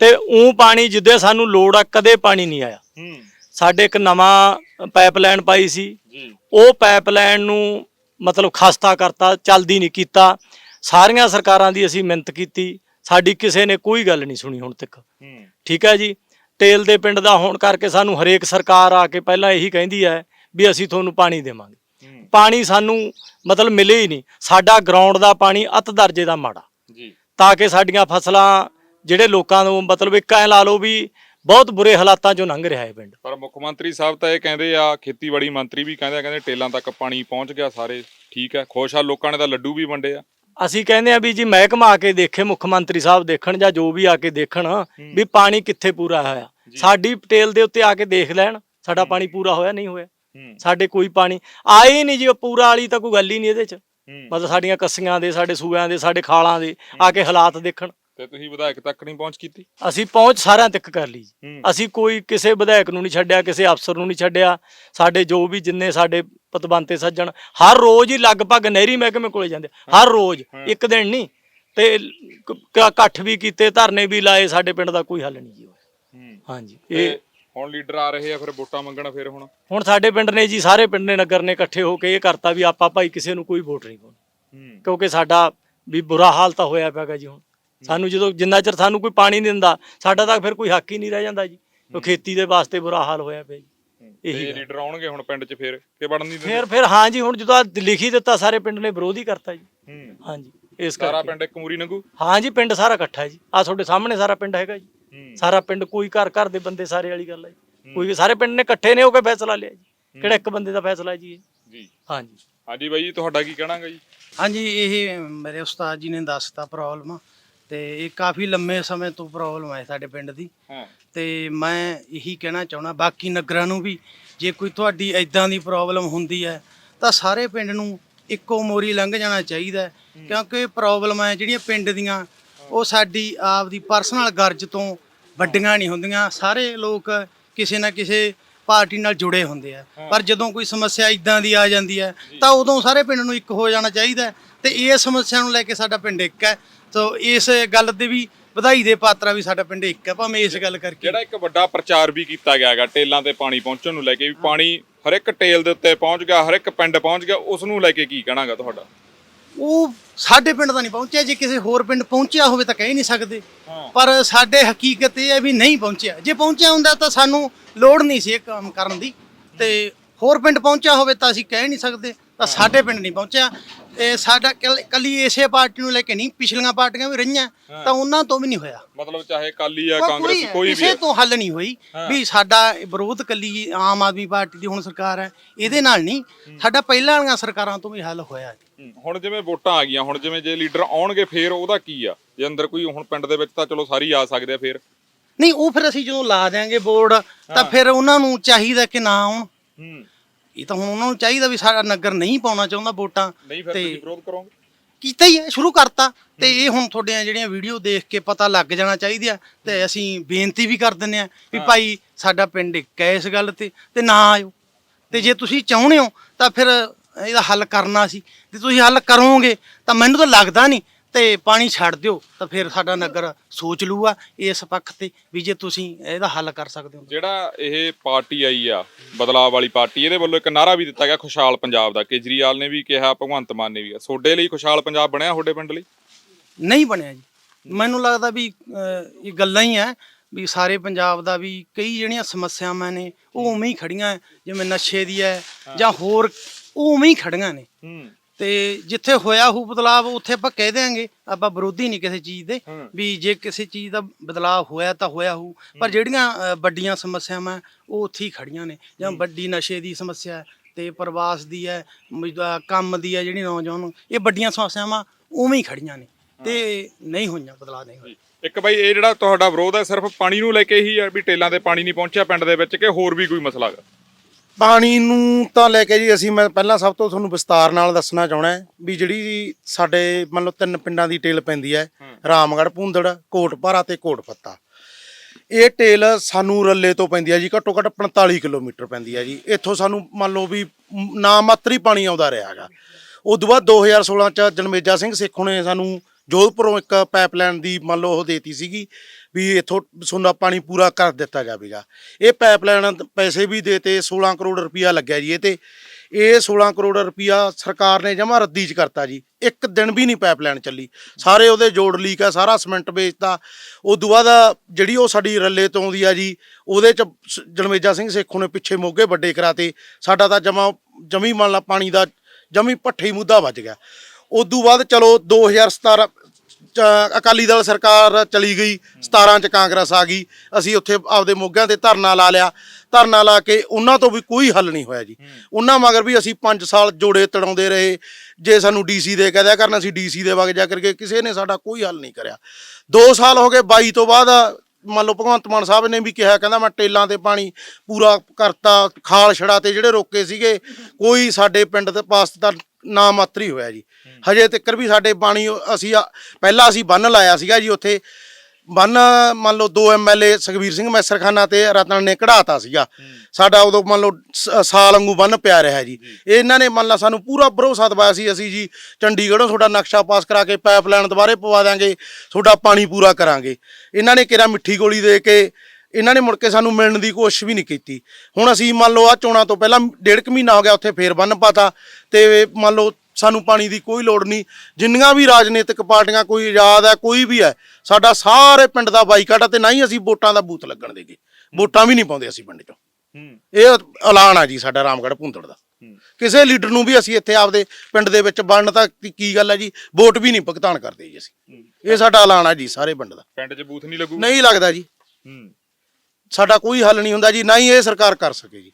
[SPEAKER 6] ਤੇ ਉਹ ਪਾਣੀ ਜਿੱਦੇ ਸਾਨੂੰ ਲੋੜ ਆ ਕਦੇ ਪਾਣੀ ਨਹੀਂ ਆਇਆ।
[SPEAKER 1] ਹੂੰ।
[SPEAKER 6] ਸਾਡੇ ਇੱਕ ਨਵਾਂ ਪਾਈਪਲਾਈਨ ਪਾਈ ਸੀ।
[SPEAKER 1] ਜੀ।
[SPEAKER 6] ਉਹ ਪਾਈਪਲਾਈਨ ਨੂੰ ਮਤਲਬ ਖਸਤਾ ਕਰਤਾ ਚਲਦੀ ਨਹੀਂ ਕੀਤਾ। ਸਾਰੀਆਂ ਸਰਕਾਰਾਂ ਦੀ ਅਸੀਂ ਮਿਹਨਤ ਕੀਤੀ। ਸਾਡੀ ਕਿਸੇ ਨੇ ਕੋਈ ਗੱਲ ਨਹੀਂ ਸੁਣੀ ਹੁਣ ਤੱਕ। ਠੀਕ ਹੈ ਜੀ? ਤੇਲ ਦੇ ਪਿੰਡ ਦਾ ਹੋਣ ਕਰਕੇ ਸਾਨੂੰ ਹਰੇਕ ਸਰਕਾਰ ਆ ਕੇ ਪਹਿਲਾਂ ਇਹੀ ਕਹਿੰਦੀ ਹੈ ਵੀ ਅਸੀਂ ਤੁਹਾਨੂੰ ਪਾਣੀ ਦੇਵਾਂਗੇ। ਪਾਣੀ ਸਾਨੂੰ ਮਤਲਬ ਮਿਲੇ ਹੀ ਨਹੀਂ। ਸਾਡਾ ਗਰਾਊਂਡ ਦਾ ਪਾਣੀ ਅਤ ਦਰਜੇ ਦਾ ਮਾੜਾ।
[SPEAKER 1] ਜੀ।
[SPEAKER 6] ਤਾਂ ਕਿ ਸਾਡੀਆਂ ਫਸਲਾਂ ਜਿਹੜੇ ਲੋਕਾਂ ਨੂੰ ਮਤਲਬ ਇੱਕ ਐ ਲਾ ਲਓ ਵੀ ਬਹੁਤ ਬੁਰੇ ਹਾਲਾਤਾਂ ਚੋਂ ਲੰਘ ਰਿਹਾ ਹੈ ਪਿੰਡ।
[SPEAKER 1] ਪਰ ਮੁੱਖ ਮੰਤਰੀ ਸਾਹਿਬ ਤਾਂ ਇਹ ਕਹਿੰਦੇ ਆ ਖੇਤੀਬਾੜੀ ਮੰਤਰੀ ਵੀ ਕਹਿੰਦੇ ਆ ਕਹਿੰਦੇ ਟੇਲਾਂ ਤੱਕ ਪਾਣੀ ਪਹੁੰਚ ਗਿਆ ਸਾਰੇ ਠੀਕ ਹੈ। ਖੁਸ਼ ਆ ਲੋਕਾਂ ਨੇ ਤਾਂ ਲੱਡੂ ਵੀ ਵੰਡੇ ਆ।
[SPEAKER 6] ਅਸੀਂ ਕਹਿੰਦੇ ਆ ਵੀ ਜੀ ਮਹਿਕਮਾ ਆ ਕੇ ਦੇਖੇ ਮੁੱਖ ਮੰਤਰੀ ਸਾਹਿਬ ਦੇਖਣ ਜਾਂ ਜੋ ਵੀ ਆ ਕੇ ਦੇਖਣ ਵੀ ਪਾਣੀ ਕਿੱਥੇ ਪੂਰਾ ਹੋਇਆ। ਸਾਡੀ ਪਟੇਲ ਦੇ ਉੱਤੇ ਆ ਕੇ ਦੇਖ ਲੈਣ ਸਾਡਾ ਪਾਣੀ ਪੂਰਾ ਹੋਇਆ ਨਹੀਂ ਹੋਇਆ। ਸਾਡੇ ਕੋਈ ਪਾਣੀ ਆਏ ਨਹੀਂ ਜੀ ਉਹ ਪੂਰਾ ਵਾਲੀ ਤਾਂ ਕੋਈ ਗੱਲ ਹੀ ਨਹੀਂ ਇਹਦੇ ਚ। ਮਤਲਬ ਸਾਡੀਆਂ ਕੱਸੀਆਂ ਦੇ ਸਾਡੇ ਸੂਆਂ ਦੇ ਸਾਡੇ ਖਾਲਾਂ ਦੇ ਆ ਕੇ ਹਾਲਾਤ ਦੇਖਣ।
[SPEAKER 1] ਤੇ ਤੁਸੀਂ ਵਿਧਾਇਕ ਤੱਕ ਨਹੀਂ ਪਹੁੰਚ ਕੀਤੀ?
[SPEAKER 6] ਅਸੀਂ ਪਹੁੰਚ ਸਾਰਿਆਂ ਤੱਕ ਕਰ ਲਈ।
[SPEAKER 1] ਹੂੰ।
[SPEAKER 6] ਅਸੀਂ ਕੋਈ ਕਿਸੇ ਵਿਧਾਇਕ ਨੂੰ ਨਹੀਂ ਛੱਡਿਆ ਕਿਸੇ ਅਫਸਰ ਨੂੰ ਨਹੀਂ ਛੱਡਿਆ। ਸਾਡੇ ਜੋ ਵੀ ਜਿੰਨੇ ਸਾਡੇ ਪਤਵੰਤੇ ਸੱਜਣ ਹਰ ਰੋਜ਼ ਹੀ ਲਗਭਗ ਨਹਿਰੀ ਮਹਿਕਮੇ ਕੋਲੇ ਜਾਂਦੇ ਹਰ ਰੋਜ਼ ਇੱਕ ਦਿਨ ਨਹੀਂ। ਤੇ ਕ- ਕ- ਇਕੱਠ ਵੀ ਕੀਤੇ ਧਰਨੇ ਵੀ ਲਾਏ ਸਾਡੇ ਪਿੰਡ ਦਾ ਕੋਈ ਹੱਲ ਨਹੀਂ ਜੀ ਹੋਇਆ।
[SPEAKER 1] ਹੂੰ।
[SPEAKER 6] ਹਾਂਜੀ ਇਹ
[SPEAKER 1] ਹੁਣ ਲੀਡਰ ਆ ਰਹੇ ਆ ਫਿਰ ਵੋਟਾਂ ਮੰਗਣ ਫਿਰ ਹੁਣ?
[SPEAKER 6] ਹੁਣ ਸਾਡੇ ਪਿੰਡ ਨੇ ਜੀ ਸਾਰੇ ਪਿੰਡ ਨੇ ਨਗਰ ਨੇ ਇਕੱਠੇ ਹੋ ਕੇ ਇਹ ਕਰਤਾ ਵੀ ਆਪਾਂ ਭਾਈ ਕਿਸੇ ਨੂੰ ਕੋਈ ਵੋਟ ਨਹੀਂ ਪਾਉਣੀ।
[SPEAKER 1] ਹੂੰ।
[SPEAKER 6] ਕਿਉਂਕਿ ਸਾਡਾ ਵੀ ਬੁਰਾ ਹਾਲ ਤਾਂ ਹੋਇਆ ਪਿਆਗਾ ਜੀ ਹੁਣ। ਸਾਨੂੰ ਜਦੋਂ ਜਿੰਨਾ ਚਿਰ ਸਾਨੂੰ ਕੋਈ ਪਾਣੀ ਨਹੀਂ ਦਿੰਦਾ ਸਾਡਾ ਤਾਂ ਫਿਰ ਕੋਈ ਹੱਕ ਹੀ ਨਹੀਂ ਰਹਿ ਜਾਂਦਾ ਜੀ। ਉਹ ਖੇਤੀ ਦੇ ਵਾਸਤੇ ਬੁਰਾ ਹਾਲ ਹੋਇਆ ਪਿਆ ਜੀ। ਇਹੀ।
[SPEAKER 1] ਲੀਡਰ ਆਉਣਗੇ ਹੁਣ ਪਿੰਡ 'ਚ ਫਿਰ? ਕਿ ਵੜਨ ਨਹੀਂ ਦਿੰਦੇ?
[SPEAKER 6] ਫਿਰ ਫਿਰ ਹਾਂ ਜੀ ਹੁਣ ਜਦੋਂ ਲਿਖੀ ਦਿੱਤਾ ਸਾਰੇ ਪਿੰਡ ਨੇ ਵਿਰੋਧ ਹੀ ਕਰਤਾ ਜੀ।
[SPEAKER 1] ਹੂੰ।
[SPEAKER 6] ਹਾਂਜੀ ਇਸ
[SPEAKER 1] ਸਾਰਾ
[SPEAKER 6] ਕਰਕੇ।
[SPEAKER 1] ਪਿੰਡ ਇੱਕ ਮੂਰੀ ਨੰਗੂ?
[SPEAKER 6] ਹਾਂ ਜੀ ਪਿੰਡ ਸਾਰਾ ਇਕੱਠਾ ਹੈ ਜੀ। ਆ ਤੁਹਾਡੇ ਸਾਹਮਣੇ ਸਾਰਾ ਪਿੰਡ ਹੈਗਾ ਜੀ।
[SPEAKER 1] ਹੂੰ।
[SPEAKER 6] ਸਾਰਾ ਪਿੰਡ ਕੋਈ ਘਰ ਘਰ ਦੇ ਬੰਦੇ ਸਾਰੇ ਵਾਲੀ ਗੱਲ ਹੈ ਜੀ। ਕੋਈ ਸਾਰੇ ਪਿੰਡ ਨੇ ਇਕੱਠੇ ਨੇ ਹੋ ਕੇ ਫੈਸਲਾ ਲਿਆ ਜੀ? ਕਿਹੜਾ ਇੱਕ ਬੰਦੇ ਦਾ ਫੈਸਲਾ ਹੈ ਜੀ ਇਹ?
[SPEAKER 1] ਜੀ।
[SPEAKER 6] ਹਾਂਜੀ।
[SPEAKER 1] ਹਾਂਜੀ ਬਾਈ ਜੀ ਤੁਹਾਡਾ ਕੀ ਕਹਿਣਾਗਾ ਜੀ?
[SPEAKER 4] ਹਾਂਜੀ ਇਹ ਮੇਰੇ ਉਸਤਾਦ ਜੀ ਨੇ ਦੱਸਤਾ ਪ੍ਰੋਬਲਮ ਤੇ ਇਹ ਕਾਫੀ ਲੰਮੇ ਸਮੇਂ ਤੋਂ ਪ੍ਰੋਬਲਮ ਹੈ ਸਾਡੇ ਪਿੰਡ ਦੀ।
[SPEAKER 1] ਹਾਂ।
[SPEAKER 4] ਤੇ ਮੈਂ ਇਹੀ ਕਹਿਣਾ ਚਾਹਣਾ ਬਾਕੀ ਨਗਰਾਂ ਨੂੰ ਵੀ ਜੇ ਕੋਈ ਤੁਹਾਡੀ ਐਦਾਂ ਦੀ ਪ੍ਰੋਬਲਮ ਹੁੰਦੀ ਹੈ ਤਾਂ ਸਾਰੇ ਪਿੰਡ ਨੂੰ ਇੱਕੋ ਮੋਰੀ ਲੰਘ ਜਾਣਾ ਚਾਹੀਦਾ ਕਿਉਂਕਿ ਪ੍ਰੋਬਲਮ ਹੈ ਜਿਹੜੀਆਂ ਪਿੰਡ ਦੀਆਂ ਉਹ ਸਾਡੀ ਆਪ ਦੀ ਪਰਸਨਲ ਗਰਜ ਤੋਂ ਵੱਡੀਆਂ ਨਹੀਂ ਹੁੰਦੀਆਂ। ਸਾਰੇ ਲੋਕ ਕਿਸੇ ਨਾ ਕਿਸੇ ਪਾਰਟੀ ਨਾਲ ਜੁੜੇ ਹੁੰਦੇ ਆ। ਪਰ ਜਦੋਂ ਕੋਈ ਸਮੱਸਿਆ ਇਦਾਂ ਦੀ ਆ ਜਾਂਦੀ ਹੈ ਤਾਂ ਉਦੋਂ ਸਾਰੇ ਪਿੰਡ ਨੂੰ ਇੱਕ ਹੋ ਜਾਣਾ ਚਾਹੀਦਾ ਤੇ ਇਹ ਸਮੱਸਿਆ ਨੂੰ ਲੈ ਕੇ ਸਾਡਾ ਪਿੰਡ ਇੱਕ ਹੈ। ਸੋ ਇਸ ਗੱਲ ਦੇ ਵੀ ਵਧਾਈ ਦੇ ਪਾਤਰਾ ਵੀ ਸਾਡਾ ਪਿੰਡ ਇੱਕ ਹੈ ਭਾਵੇਂ ਇਸ ਗੱਲ ਕਰਕੇ।
[SPEAKER 1] ਜਿਹੜਾ ਇੱਕ ਵੱਡਾ ਪ੍ਰਚਾਰ ਵੀ ਕੀਤਾ ਗਿਆ ਹੈਗਾ ਟੇਲਾਂ ਤੇ ਪਾਣੀ ਪਹੁੰਚਣ ਨੂੰ ਲੈ ਕੇ ਵੀ ਪਾਣੀ ਹਰ ਇੱਕ ਟੇਲ ਦੇ ਉੱਤੇ ਪਹੁੰਚ ਗਿਆ ਹਰ ਇੱਕ ਪਿੰਡ ਪਹੁੰਚ ਗਿਆ ਉਸ ਨੂੰ ਲੈ ਕੇ ਕੀ ਕਹਿਣਾਗਾ ਤੁਹਾਡਾ?
[SPEAKER 4] ਉਹ ਸਾਡੇ ਪਿੰਡ ਦਾ ਨਹੀਂ ਪਹੁੰਚਿਆ ਜੇ ਕਿਸੇ ਹੋਰ ਪਿੰਡ ਪਹੁੰਚਿਆ ਹੋਵੇ ਤਾਂ ਕਹਿ ਨਹੀਂ ਸਕਦੇ।
[SPEAKER 1] ਹਾਂ।
[SPEAKER 4] ਪਰ ਸਾਡੇ ਹਕੀਕਤ ਇਹ ਹੈ ਵੀ ਨਹੀਂ ਪਹੁੰਚਿਆ। ਜੇ ਪਹੁੰਚਿਆ ਹੁੰਦਾ ਤਾਂ ਸਾਨੂੰ ਲੋੜ ਨਹੀਂ ਸੀ ਇਹ ਕੰਮ ਕਰਨ ਦੀ। ਤੇ ਹੋਰ ਪਿੰਡ ਪਹੁੰਚਿਆ ਹੋਵੇ ਤਾਂ ਅਸੀਂ ਕਹਿ ਨਹੀਂ ਸਕਦੇ। ਤਾਂ ਸਾਡੇ ਪਿੰਡ ਨਹੀਂ ਪਹੁੰਚਿਆ। ਇਹ ਸਾਡਾ ਕੱਲ- ਕੱਲੀ ਇਸੇ ਪਾਰਟੀ ਨੂੰ ਲੈ ਕੇ ਨਹੀਂ ਪਿਛਲੀਆਂ ਪਾਰਟੀਆਂ ਵੀ ਰਹੀਆਂ ਤਾਂ ਉਹਨਾਂ ਤੋਂ ਵੀ ਨਹੀਂ ਹੋਇਆ।
[SPEAKER 1] ਮਤਲਬ ਚਾਹੇ ਕਾਲੀ ਆ ਕਾਂਗਰਸੀ ਕੋਈ ਵੀ
[SPEAKER 4] ਕਿਸੇ
[SPEAKER 1] ਹੈ।
[SPEAKER 4] ਤੋਂ ਹੱਲ ਨਹੀਂ ਹੋਈ ਵੀ ਸਾਡਾ ਵਿਰੋਧ ਕੱਲੀ ਆਮ ਆਦਮੀ ਪਾਰਟੀ ਦੀ ਹੁਣ ਸਰਕਾਰ ਹੈ ਇਹਦੇ ਨਾਲ ਨਹੀਂ ਸਾਡਾ ਪਹਿਲਾਂ ਵਾਲੀਆਂ ਸਰਕਾਰਾਂ ਤੋਂ ਵੀ ਹੱਲ ਹੋਇਆ
[SPEAKER 1] ਹੂੰ, ਹੁਣ ਜਿਵੇਂ ਵੋਟਾਂ ਆ ਗਈਆਂ ਹੁਣ ਜਿਵੇਂ ਜੇ ਲੀਡਰ ਆਉਣਗੇ ਫੇਰ ਉਹਦਾ ਕੀ ਆ? ਜੇ ਅੰਦਰ ਕੋਈ ਹੁਣ ਪਿੰਡ ਦੇ ਵਿੱਚ ਤਾਂ ਚਲੋ ਸਾਰੀ ਆ ਸਕਦੇ ਆ ਫੇਰ।
[SPEAKER 4] ਨਹੀਂ ਉਹ ਫਿਰ ਅਸੀਂ ਜਦੋਂ ਲਾ ਦਿਆਂਗੇ ਬੋਰਡ ਤਾਂ ਫਿਰ ਉਹਨਾਂ ਨੂੰ ਚਾਹੀਦਾ ਕਿ ਨਾ ਆਉਣ।
[SPEAKER 1] ਹੂੰ।
[SPEAKER 4] ਇਹ ਤਾਂ ਹੁਣ ਉਹਨਾਂ ਨੂੰ ਚਾਹੀਦਾ ਵੀ ਸਾਡਾ ਨਗਰ ਨਹੀਂ ਪਾਉਣਾ ਚਾਹੁੰਦਾ ਵੋਟਾਂ।
[SPEAKER 1] ਨਹੀਂ ਫਿਰ
[SPEAKER 4] ਤੇ
[SPEAKER 1] ਤੁਸੀਂ ਵਿਰੋਧ ਕਰੋਗੇ?
[SPEAKER 4] ਕੀਤਾ ਹੀ ਹੈ ਸ਼ੁਰੂ ਕਰਤਾ। ਤੇ ਇਹ ਹੁਣ ਤੁਹਾਡੀਆਂ ਜਿਹੜੀਆਂ ਵੀਡੀਓ ਦੇਖ ਕੇ ਪਤਾ ਲੱਗ ਜਾਣਾ ਚਾਹੀਦਾ ਤੇ ਅਸੀਂ ਬੇਨਤੀ ਵੀ ਕਰ ਦਿੰਨੇ ਆ ਵੀ ਭਾਈ ਸਾਡਾ ਪਿੰਡ ਇੱਕ ਹੈ ਇਸ ਗੱਲ ਤੇ ਤੇ ਨਾ ਆਇਓ। ਤੇ ਜੇ ਤੁਸੀਂ ਚਾਹੁੰਦੇ ਹੋ ਤਾਂ ਫਿਰ ਇਹਦਾ ਹੱਲ ਕਰਨਾ ਸੀ। ਤੇ ਤੁਸੀਂ ਹੱਲ ਕਰੋਗੇ ਤਾਂ ਮੈਨੂੰ ਤਾਂ ਲੱਗਦਾ ਨਹੀਂ ਤੇ ਪਾਣੀ ਛੱਡ ਦਿਓ ਤਾਂ ਫਿਰ ਸਾਡਾ ਨਗਰ ਸੋਚ ਲੂਗਾ ਇਸ ਪੱਖ ਤੇ ਵੀ ਜੇ ਤੁਸੀਂ ਇਹਦਾ ਹੱਲ ਕਰ ਸਕਦੇ ਹੋ।
[SPEAKER 1] ਜਿਹੜਾ ਇਹ ਪਾਰਟੀ ਆਈ ਆ ਬਦਲਾਅ ਵਾਲੀ ਪਾਰਟੀ ਇਹਦੇ ਵੱਲੋਂ ਇੱਕ ਨਾਰਾ ਵੀ ਦਿੱਤਾ ਗਿਆ ਖੁਸ਼ਹਾਲ ਪੰਜਾਬ ਦਾ। ਕੇਜਰੀਵਾਲ ਨੇ ਵੀ ਕਿਹਾ ਭਗਵੰਤ ਮਾਨ ਨੇ ਵੀ ਤੁਹਾਡੇ ਲਈ ਖੁਸ਼ਹਾਲ ਪੰਜਾਬ ਬਣਿਆ ਤੁਹਾਡੇ ਪਿੰਡ ਲਈ?
[SPEAKER 4] ਨਹੀਂ ਬਣਿਆ ਜੀ। ਮੈਨੂੰ ਲੱਗਦਾ ਵੀ ਇਹ ਗੱਲਾਂ ਹੀ ਆ ਵੀ ਸਾਰੇ ਪੰਜਾਬ ਦਾ ਵੀ ਕਈ ਜਿਹੜੀਆਂ ਸਮੱਸਿਆਵਾਂ ਨੇ ਉਹ ਉਵੇਂ ਹੀ ਖੜੀਆਂ ਜਿਵੇਂ ਨਸ਼ੇ ਦੀ ਹੈ ਜਾਂ ਹੋਰ ਉਹ ਉਵੇਂ ਹੀ ਖੜੀਆਂ ਨੇ। ਤੇ ਜਿੱਥੇ ਹੋਇਆ ਹੋ ਬਦਲਾਵ ਉੱਥੇ ਆਪਾਂ ਕਹਿ ਦਿਆਂਗੇ ਆਪਾਂ ਵਿਰੋਧੀ ਨਹੀਂ ਕਿਸੇ ਚੀਜ਼ ਦੇ
[SPEAKER 1] ਹੂੰ।
[SPEAKER 4] ਵੀ ਜੇ ਕਿਸੇ ਚੀਜ਼ ਦਾ ਬਦਲਾਵ ਹੋਇਆ ਤਾਂ ਹੋਇਆ ਹੋ ਪਰ ਜਿਹੜੀਆਂ ਵੱਡੀਆਂ ਸਮੱਸਿਆਵਾਂ ਉਹ ਉੱਥੇ ਹੀ ਖੜੀਆਂ ਨੇ। ਜਾਂ ਵੱਡੀ ਨਸ਼ੇ ਦੀ ਸਮੱਸਿਆ ਹੈ ਤੇ ਪ੍ਰਵਾਸ ਦੀ ਹੈ ਕੰਮ ਦੀ ਹੈ ਜਿਹੜੀ ਨੌਜਵਾਨ ਇਹ ਵੱਡੀਆਂ ਸਮੱਸਿਆਵਾਂ ਉਵੇਂ ਹੀ ਖੜੀਆਂ ਨੇ ਤੇ ਨਹੀਂ ਹੋਈਆਂ ਬਦਲਾਅ ਨਹੀਂ ਹੋਏ।
[SPEAKER 1] ਇੱਕ ਬਾਈ ਇਹ ਜਿਹੜਾ ਤੁਹਾਡਾ ਵਿਰੋਧ ਹੈ ਸਿਰਫ ਪਾਣੀ ਨੂੰ ਲੈ ਕੇ ਹੀ ਆ ਵੀ ਟੇਲਾਂ ਤੇ ਪਾਣੀ ਨਹੀਂ ਪਹੁੰਚਿਆ ਪਿੰਡ ਦੇ ਵਿੱਚ ਕਿ ਹੋਰ ਵੀ ਕੋਈ ਮਸਲਾ ਹੈਗਾ?
[SPEAKER 2] ਪਾਣੀ ਨੂੰ ਤਾਂ ਲੈ ਕੇ ਜੀ ਅਸੀਂ ਮੈਂ ਪਹਿਲਾਂ ਸਭ ਤੋਂ ਤੁਹਾਨੂੰ ਵਿਸਤਾਰ ਨਾਲ ਦੱਸਣਾ ਚਾਹਣਾ ਹੈ ਵੀ ਜਿਹੜੀ ਸਾਡੇ ਮੰਨ ਲਓ ਤਿੰਨ ਪਿੰਡਾਂ ਦੀ ਟੇਲ ਪੈਂਦੀ ਹੈ ਰਾਮਗੜ੍ਹ ਭੁੰਦੜ ਕੋਟਪਾਰਾ ਤੇ ਕੋਟਪੱਤਾ। ਇਹ ਟੇਲ ਸਾਨੂੰ ਰੱਲੇ ਤੋਂ ਪੈਂਦੀ ਹੈ ਜੀ ਘੱਟੋ ਘੱਟ 45 ਕਿਲੋਮੀਟਰ ਪੈਂਦੀ ਹੈ ਜੀ। ਇੱਥੋਂ ਸਾਨੂੰ ਮੰਨ ਲਓ ਵੀ ਨਾ ਮਾਤਰ ਪਾਣੀ ਆਉਂਦਾ ਰਿਹਾ ਹੈਗਾ। ਉਦੋਂ ਬਾਅਦ 2016 ਚ ਜਨਮੇਜਾ ਸਿੰਘ ਸੇਖੋਂ ਨੇ ਸਾਨੂੰ ਜੋਧਪੁਰੋਂ ਇੱਕ ਪਾਈਪਲਾਈਨ ਦੀ ਮੰਨ ਲਓ ਉਹ ਦੇਤੀ ਸੀਗੀ। ਵੀ ਇੱਥੋਂ ਸੁੰਨਾ ਪਾਣੀ ਪੂਰਾ ਕਰ ਦਿੱਤਾ ਜਾਵੇਗਾ। ਇਹ ਪਾਈਪਲਾਈਨ ਪੈਸੇ ਵੀ ਦੇਤੇ 16 ਕਰੋੜ ਰੁਪਇਆ ਲੱਗਿਆ ਜੀ, ਇਹ ਤੇ ਇਹ 16 ਕਰੋੜ ਰੁਪਇਆ ਸਰਕਾਰ ਨੇ ਜਮਾ ਰੱਦੀ ਚ ਕਰਤਾ ਜੀ। ਇੱਕ ਦਿਨ ਵੀ ਨਹੀਂ ਪਾਈਪਲਾਈਨ ਚੱਲੀ। ਸਾਰੇ ਉਹਦੇ ਜੋੜ ਲੀਕ ਆ, ਸਾਰਾ ਸੀਮੈਂਟ ਵੇਚਤਾ। ਉਦੋਂ ਬਾਅਦ ਜਿਹੜੀ ਉਹ ਸਾਡੀ ਰੱਲੇ ਤੋਂ ਆਉਂਦੀ ਆ ਜੀ, ਉਹਦੇ ਚ ਸ- ਜਨਮੇਜਾ ਸਿੰਘ ਸੇਖੋਂ ਨੇ ਪਿੱਛੇ ਮੋਗੇ ਵੱਡੇ ਕਰਾਤੇ। ਸਾਡਾ ਤਾਂ ਜਮਾ ਜਮੀ ਮੰਨ ਲਾ ਪਾਣੀ ਦਾ ਜਮੀ ਪੱਠੇ ਮੁੱਦਾ ਵੱਜ ਗਿਆ। ਉਦੋਂ ਬਾਅਦ ਚਲੋ 2017 ਚ ਅਕਾਲੀ ਦਲ ਸਰਕਾਰ ਚਲੀ ਗਈ 17 ਚ ਕਾਂਗਰਸ ਆ ਗਈ ਅਸੀਂ ਉੱਥੇ ਆਪਦੇ ਮੋਗਿਆਂ ਤੇ ਧਰਨਾ ਲਾ ਲਿਆ। ਧਰਨਾ ਲਾ ਕੇ ਉਹਨਾਂ ਤੋਂ ਵੀ ਕੋਈ ਹੱਲ ਨਹੀਂ ਹੋਇਆ ਜੀ। ਉਹਨਾਂ ਮਗਰ ਵੀ ਅਸੀਂ 5 ਸਾਲ ਜੋੜੇ ਤੜਾਉਂਦੇ ਰਹੇ। ਜੇ ਸਾਨੂੰ ਡੀਸੀ ਦੇ ਕਹਦਿਆ ਕਰਨ ਅਸੀਂ ਡੀਸੀ ਦੇ ਵਗ ਜਾ ਕਰਕੇ ਕਿਸੇ ਨੇ ਸਾਡਾ ਕੋਈ ਹੱਲ ਨਹੀਂ ਕਰਿਆ। 2 ਸਾਲ ਹੋ ਗਏ 22 ਤੋਂ ਬਾਅਦ ਮੰਨ ਲਓ ਭਗਵੰਤ ਮਾਨ ਸਾਹਿਬ ਨੇ ਵੀ ਕਿਹਾ ਕਹਿੰਦਾ ਮੈਂ ਟੇਲਾਂ ਤੇ ਪਾਣੀ ਪੂਰਾ ਕਰਤਾ ਖਾਲ ਛੜਾ ਤੇ ਜਿਹੜੇ ਰੋਕੇ ਸੀਗੇ ਕੋਈ ਸਾਡੇ ਪਿੰਡ ਦੇ ਪਾਸ ਤਾਂ ਨਾ ਮਾਤਰ ਹੋਇਆ ਜੀ। ਹਜੇ ਤੱਕ ਵੀ ਸਾਡੇ ਪਾਣੀ ਅਸੀਂ ਪਹਿਲਾਂ ਅਸੀਂ ਬੰਨ ਲਾਇਆ ਸੀਗਾ ਜੀ ਉੱਥੇ। ਬੰਨ ਮੰਨ ਲਓ ਦੋ ਐਮਐਲਏ ਸੁਖਬੀਰ ਸਿੰਘ ਮੈਸਰਖਾਨਾ ਤੇ ਰਤਨ ਨੇ ਕਢਾਤਾ ਸੀਗਾ। ਸਾਡਾ ਉਦੋਂ ਮੰਨ ਲਓ ਸਾਲ ਵਾਂਗੂ ਬੰਨ ਪਿਆ ਰਿਹਾ ਜੀ। ਇਹਨਾਂ ਨੇ ਮੰਨ ਲਾ ਸਾਨੂੰ ਪੂਰਾ ਭਰੋਸਾ ਦਿਵਾਇਆ ਸੀ ਅਸੀਂ ਜੀ ਚੰਡੀਗੜ੍ਹੋਂ ਤੁਹਾਡਾ ਨਕਸ਼ਾ ਪਾਸ ਕਰਾ ਕੇ ਪਾਈਪਲਾਈਨ ਦੁਬਾਰੇ ਪਵਾ ਦਾਂਗੇ ਤੁਹਾਡਾ ਪਾਣੀ ਪੂਰਾ ਕਰਾਂਗੇ। ਇਹਨਾਂ ਨੇ ਕਿਹਾ ਮਿੱਠੀ ਗੋਲੀ ਦੇ ਕੇ ਇਹਨਾਂ ਨੇ ਮੁੜ ਕੇ ਸਾਨੂੰ ਮਿਲਣ ਦੀ ਕੋਸ਼ਿਸ਼ ਵੀ ਨਹੀਂ ਕੀਤੀ। ਹੁਣ ਅਸੀਂ ਮੰਨ ਲਓ ਆ ਚੋਣਾਂ ਤੋਂ ਪਹਿਲਾਂ ਡੇਢ ਕੁ ਮਹੀਨਾ ਹੋ ਗਿਆ ਉੱਥੇ ਫੇਰ ਬੰਨ ਪਾਤਾ ਤੇ ਮੰਨ ਲਓ ਸਾਨੂੰ ਪਾਣੀ ਦੀ ਕੋਈ ਲੋੜ ਨਹੀਂ। ਜਿੰਨੀਆਂ ਵੀ ਰਾਜਨੀਤਿਕ ਪਾਰਟੀਆਂ ਕੋਈ ਆਜ਼ਾਦ ਹੈ ਕੋਈ ਵੀ ਹੈ ਸਾਡਾ ਸਾਰੇ ਪਿੰਡ ਦਾ ਬਾਈਕਾਟ ਆ ਤੇ ਨਾ ਹੀ ਅਸੀਂ ਵੋਟਾਂ ਦਾ ਬੂਥ ਲੱਗਣ ਦੇਗੇ। ਵੋਟਾਂ ਵੀ ਨਹੀਂ ਪਾਉਂਦੇ ਅਸੀਂ ਪਿੰਡ ਚੋਂ।
[SPEAKER 1] ਹੂੰ।
[SPEAKER 2] ਇਹ ਐਲਾਨ ਆ ਜੀ ਸਾਡਾ ਰਾਮਗੜ੍ਹ ਭੁੰਦੜ ਦਾ। ਕਿਸੇ ਲੀਡਰ ਨੂੰ ਵੀ ਅਸੀਂ ਇੱਥੇ ਆਪਦੇ ਪਿੰਡ ਦੇ ਵਿੱਚ ਬਣਨ ਤਾਂ ਕੀ- ਕੀ ਗੱਲ ਹੈ ਜੀ? ਵੋਟ ਵੀ ਨਹੀਂ ਭੁਗਤਾਨ ਕਰਦੇ ਜੀ ਅਸੀਂ। ਇਹ ਸਾਡਾ ਐਲਾਨ ਆ ਜੀ ਸਾਰੇ ਪਿੰਡ ਦਾ।
[SPEAKER 1] ਪਿੰਡ 'ਚ ਬੂਥ ਨਹੀਂ ਲੱਗੂ
[SPEAKER 2] ਨਹੀਂ ਲੱਗਦਾ ਜੀ।
[SPEAKER 1] ਹੂੰ।
[SPEAKER 2] ਸਾਡਾ ਕੋਈ ਹੱਲ ਨਹੀਂ ਹੁੰਦਾ ਜੀ ਨਾ ਹੀ ਇਹ ਸਰਕਾਰ ਕਰ ਸਕੇ ਜੀ।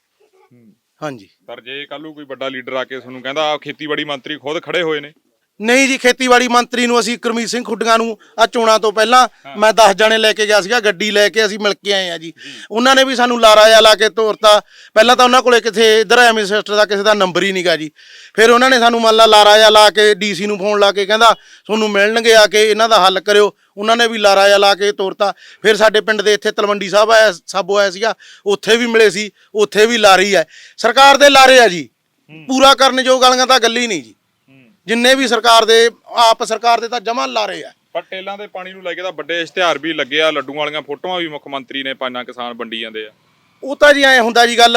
[SPEAKER 2] ਹਾਂਜੀ।
[SPEAKER 1] ਪਰ ਜੇ ਕੱਲ ਨੂੰ ਕੋਈ ਵੱਡਾ ਲੀਡਰ ਆ ਕੇ ਤੁਹਾਨੂੰ ਕਹਿੰਦਾ ਆਹ ਖੇਤੀਬਾੜੀ ਮੰਤਰੀ ਖੁਦ ਖੜੇ ਹੋਏ ਨੇ
[SPEAKER 2] ਨਹੀਂ ਜੀ ਖੇਤੀਬਾੜੀ ਮੰਤਰੀ ਨੂੰ ਅਸੀਂ ਗੁਰਮੀਤ ਸਿੰਘ ਖੁੱਡੀਆਂ ਨੂੰ ਆ ਚੋਣਾਂ ਤੋਂ ਪਹਿਲਾਂ ਮੈਂ 10 ਜਣੇ ਲੈ ਕੇ ਗਿਆ ਸੀਗਾ ਗੱਡੀ ਲੈ ਕੇ ਅਸੀਂ ਮਿਲ ਕੇ ਆਏ ਆ ਜੀ। ਉਹਨਾਂ ਨੇ ਵੀ ਸਾਨੂੰ ਲਾਰਾ ਜਾ ਲਾ ਕੇ ਤੋਰਤਾ। ਪਹਿਲਾਂ ਤਾਂ ਉਹਨਾਂ ਕੋਲੇ ਕਿਥੇ ਇਧਰ ਐਮੀ ਸਿਸਟਰ ਦਾ ਕਿਸੇ ਦਾ ਨੰਬਰ ਹੀ ਨਹੀਂਗਾ ਜੀ। ਫਿਰ ਉਹਨਾਂ ਨੇ ਸਾਨੂੰ ਮੰਨ ਲਾ ਲਾਰਾ ਜਾ ਲਾ ਕੇ ਡੀਸੀ ਨੂੰ ਫੋਨ ਲਾ ਕੇ ਕਹਿੰਦਾ ਤੁਹਾਨੂੰ ਮਿਲਣਗੇ ਆ ਕੇ ਇਹਨਾਂ ਦਾ ਹੱਲ ਕਰਿਓ। ਉਹਨਾਂ ਨੇ ਵੀ ਲਾਰਾ ਜਾ ਲਾ ਕੇ ਤੋਰਤਾ। ਫਿਰ ਸਾਡੇ ਪਿੰਡ ਦੇ ਇੱਥੇ ਤਲਵੰਡੀ ਸਾਹਿਬ ਆਇਆ ਸਾਬੋ ਆਇਆ ਸੀਗਾ ਉੱਥੇ ਵੀ ਮਿਲੇ ਸੀ ਉੱਥੇ ਵੀ ਲਾਰੀ ਹੈ। ਸਰਕਾਰ ਦੇ ਲਾਰੇ ਆ ਜੀ। ਪੂਰਾ ਕਰਨ ਜੋ ਗਾਲੀਆਂ ਤਾਂ ਗੱਲ ਹੀ ਨਹੀਂ ਜੀ। ਜਿੰਨੇ ਵੀ ਸਰਕਾਰ ਦੇ ਆਪ ਸਰਕਾਰ ਦੇ ਤਾਂ ਜਮਾਂ ਲਾਰੇ ਆ।
[SPEAKER 1] ਪਰ ਟੇਲਾਂ ਦੇ ਪਾਣੀ ਨੂੰ ਲੈ ਕੇ ਤਾਂ ਵੱਡੇ ਇਸ਼ਤਿਹਾਰ ਵੀ ਲੱਗੇ ਆ ਲੱਡੂਆਂ ਵਾਲੀਆਂ ਫੋਟੋਆਂ ਵੀ ਮੁੱਖ ਮੰਤਰੀ ਨੇ ਪਾਣਾ ਕਿਸਾਨ ਵੰਡੀ ਜਾਂਦੇ ਆ।
[SPEAKER 2] ਉਹ ਤਾਂ ਜੀ ਐ ਹੁੰਦਾ ਜੀ ਗੱਲ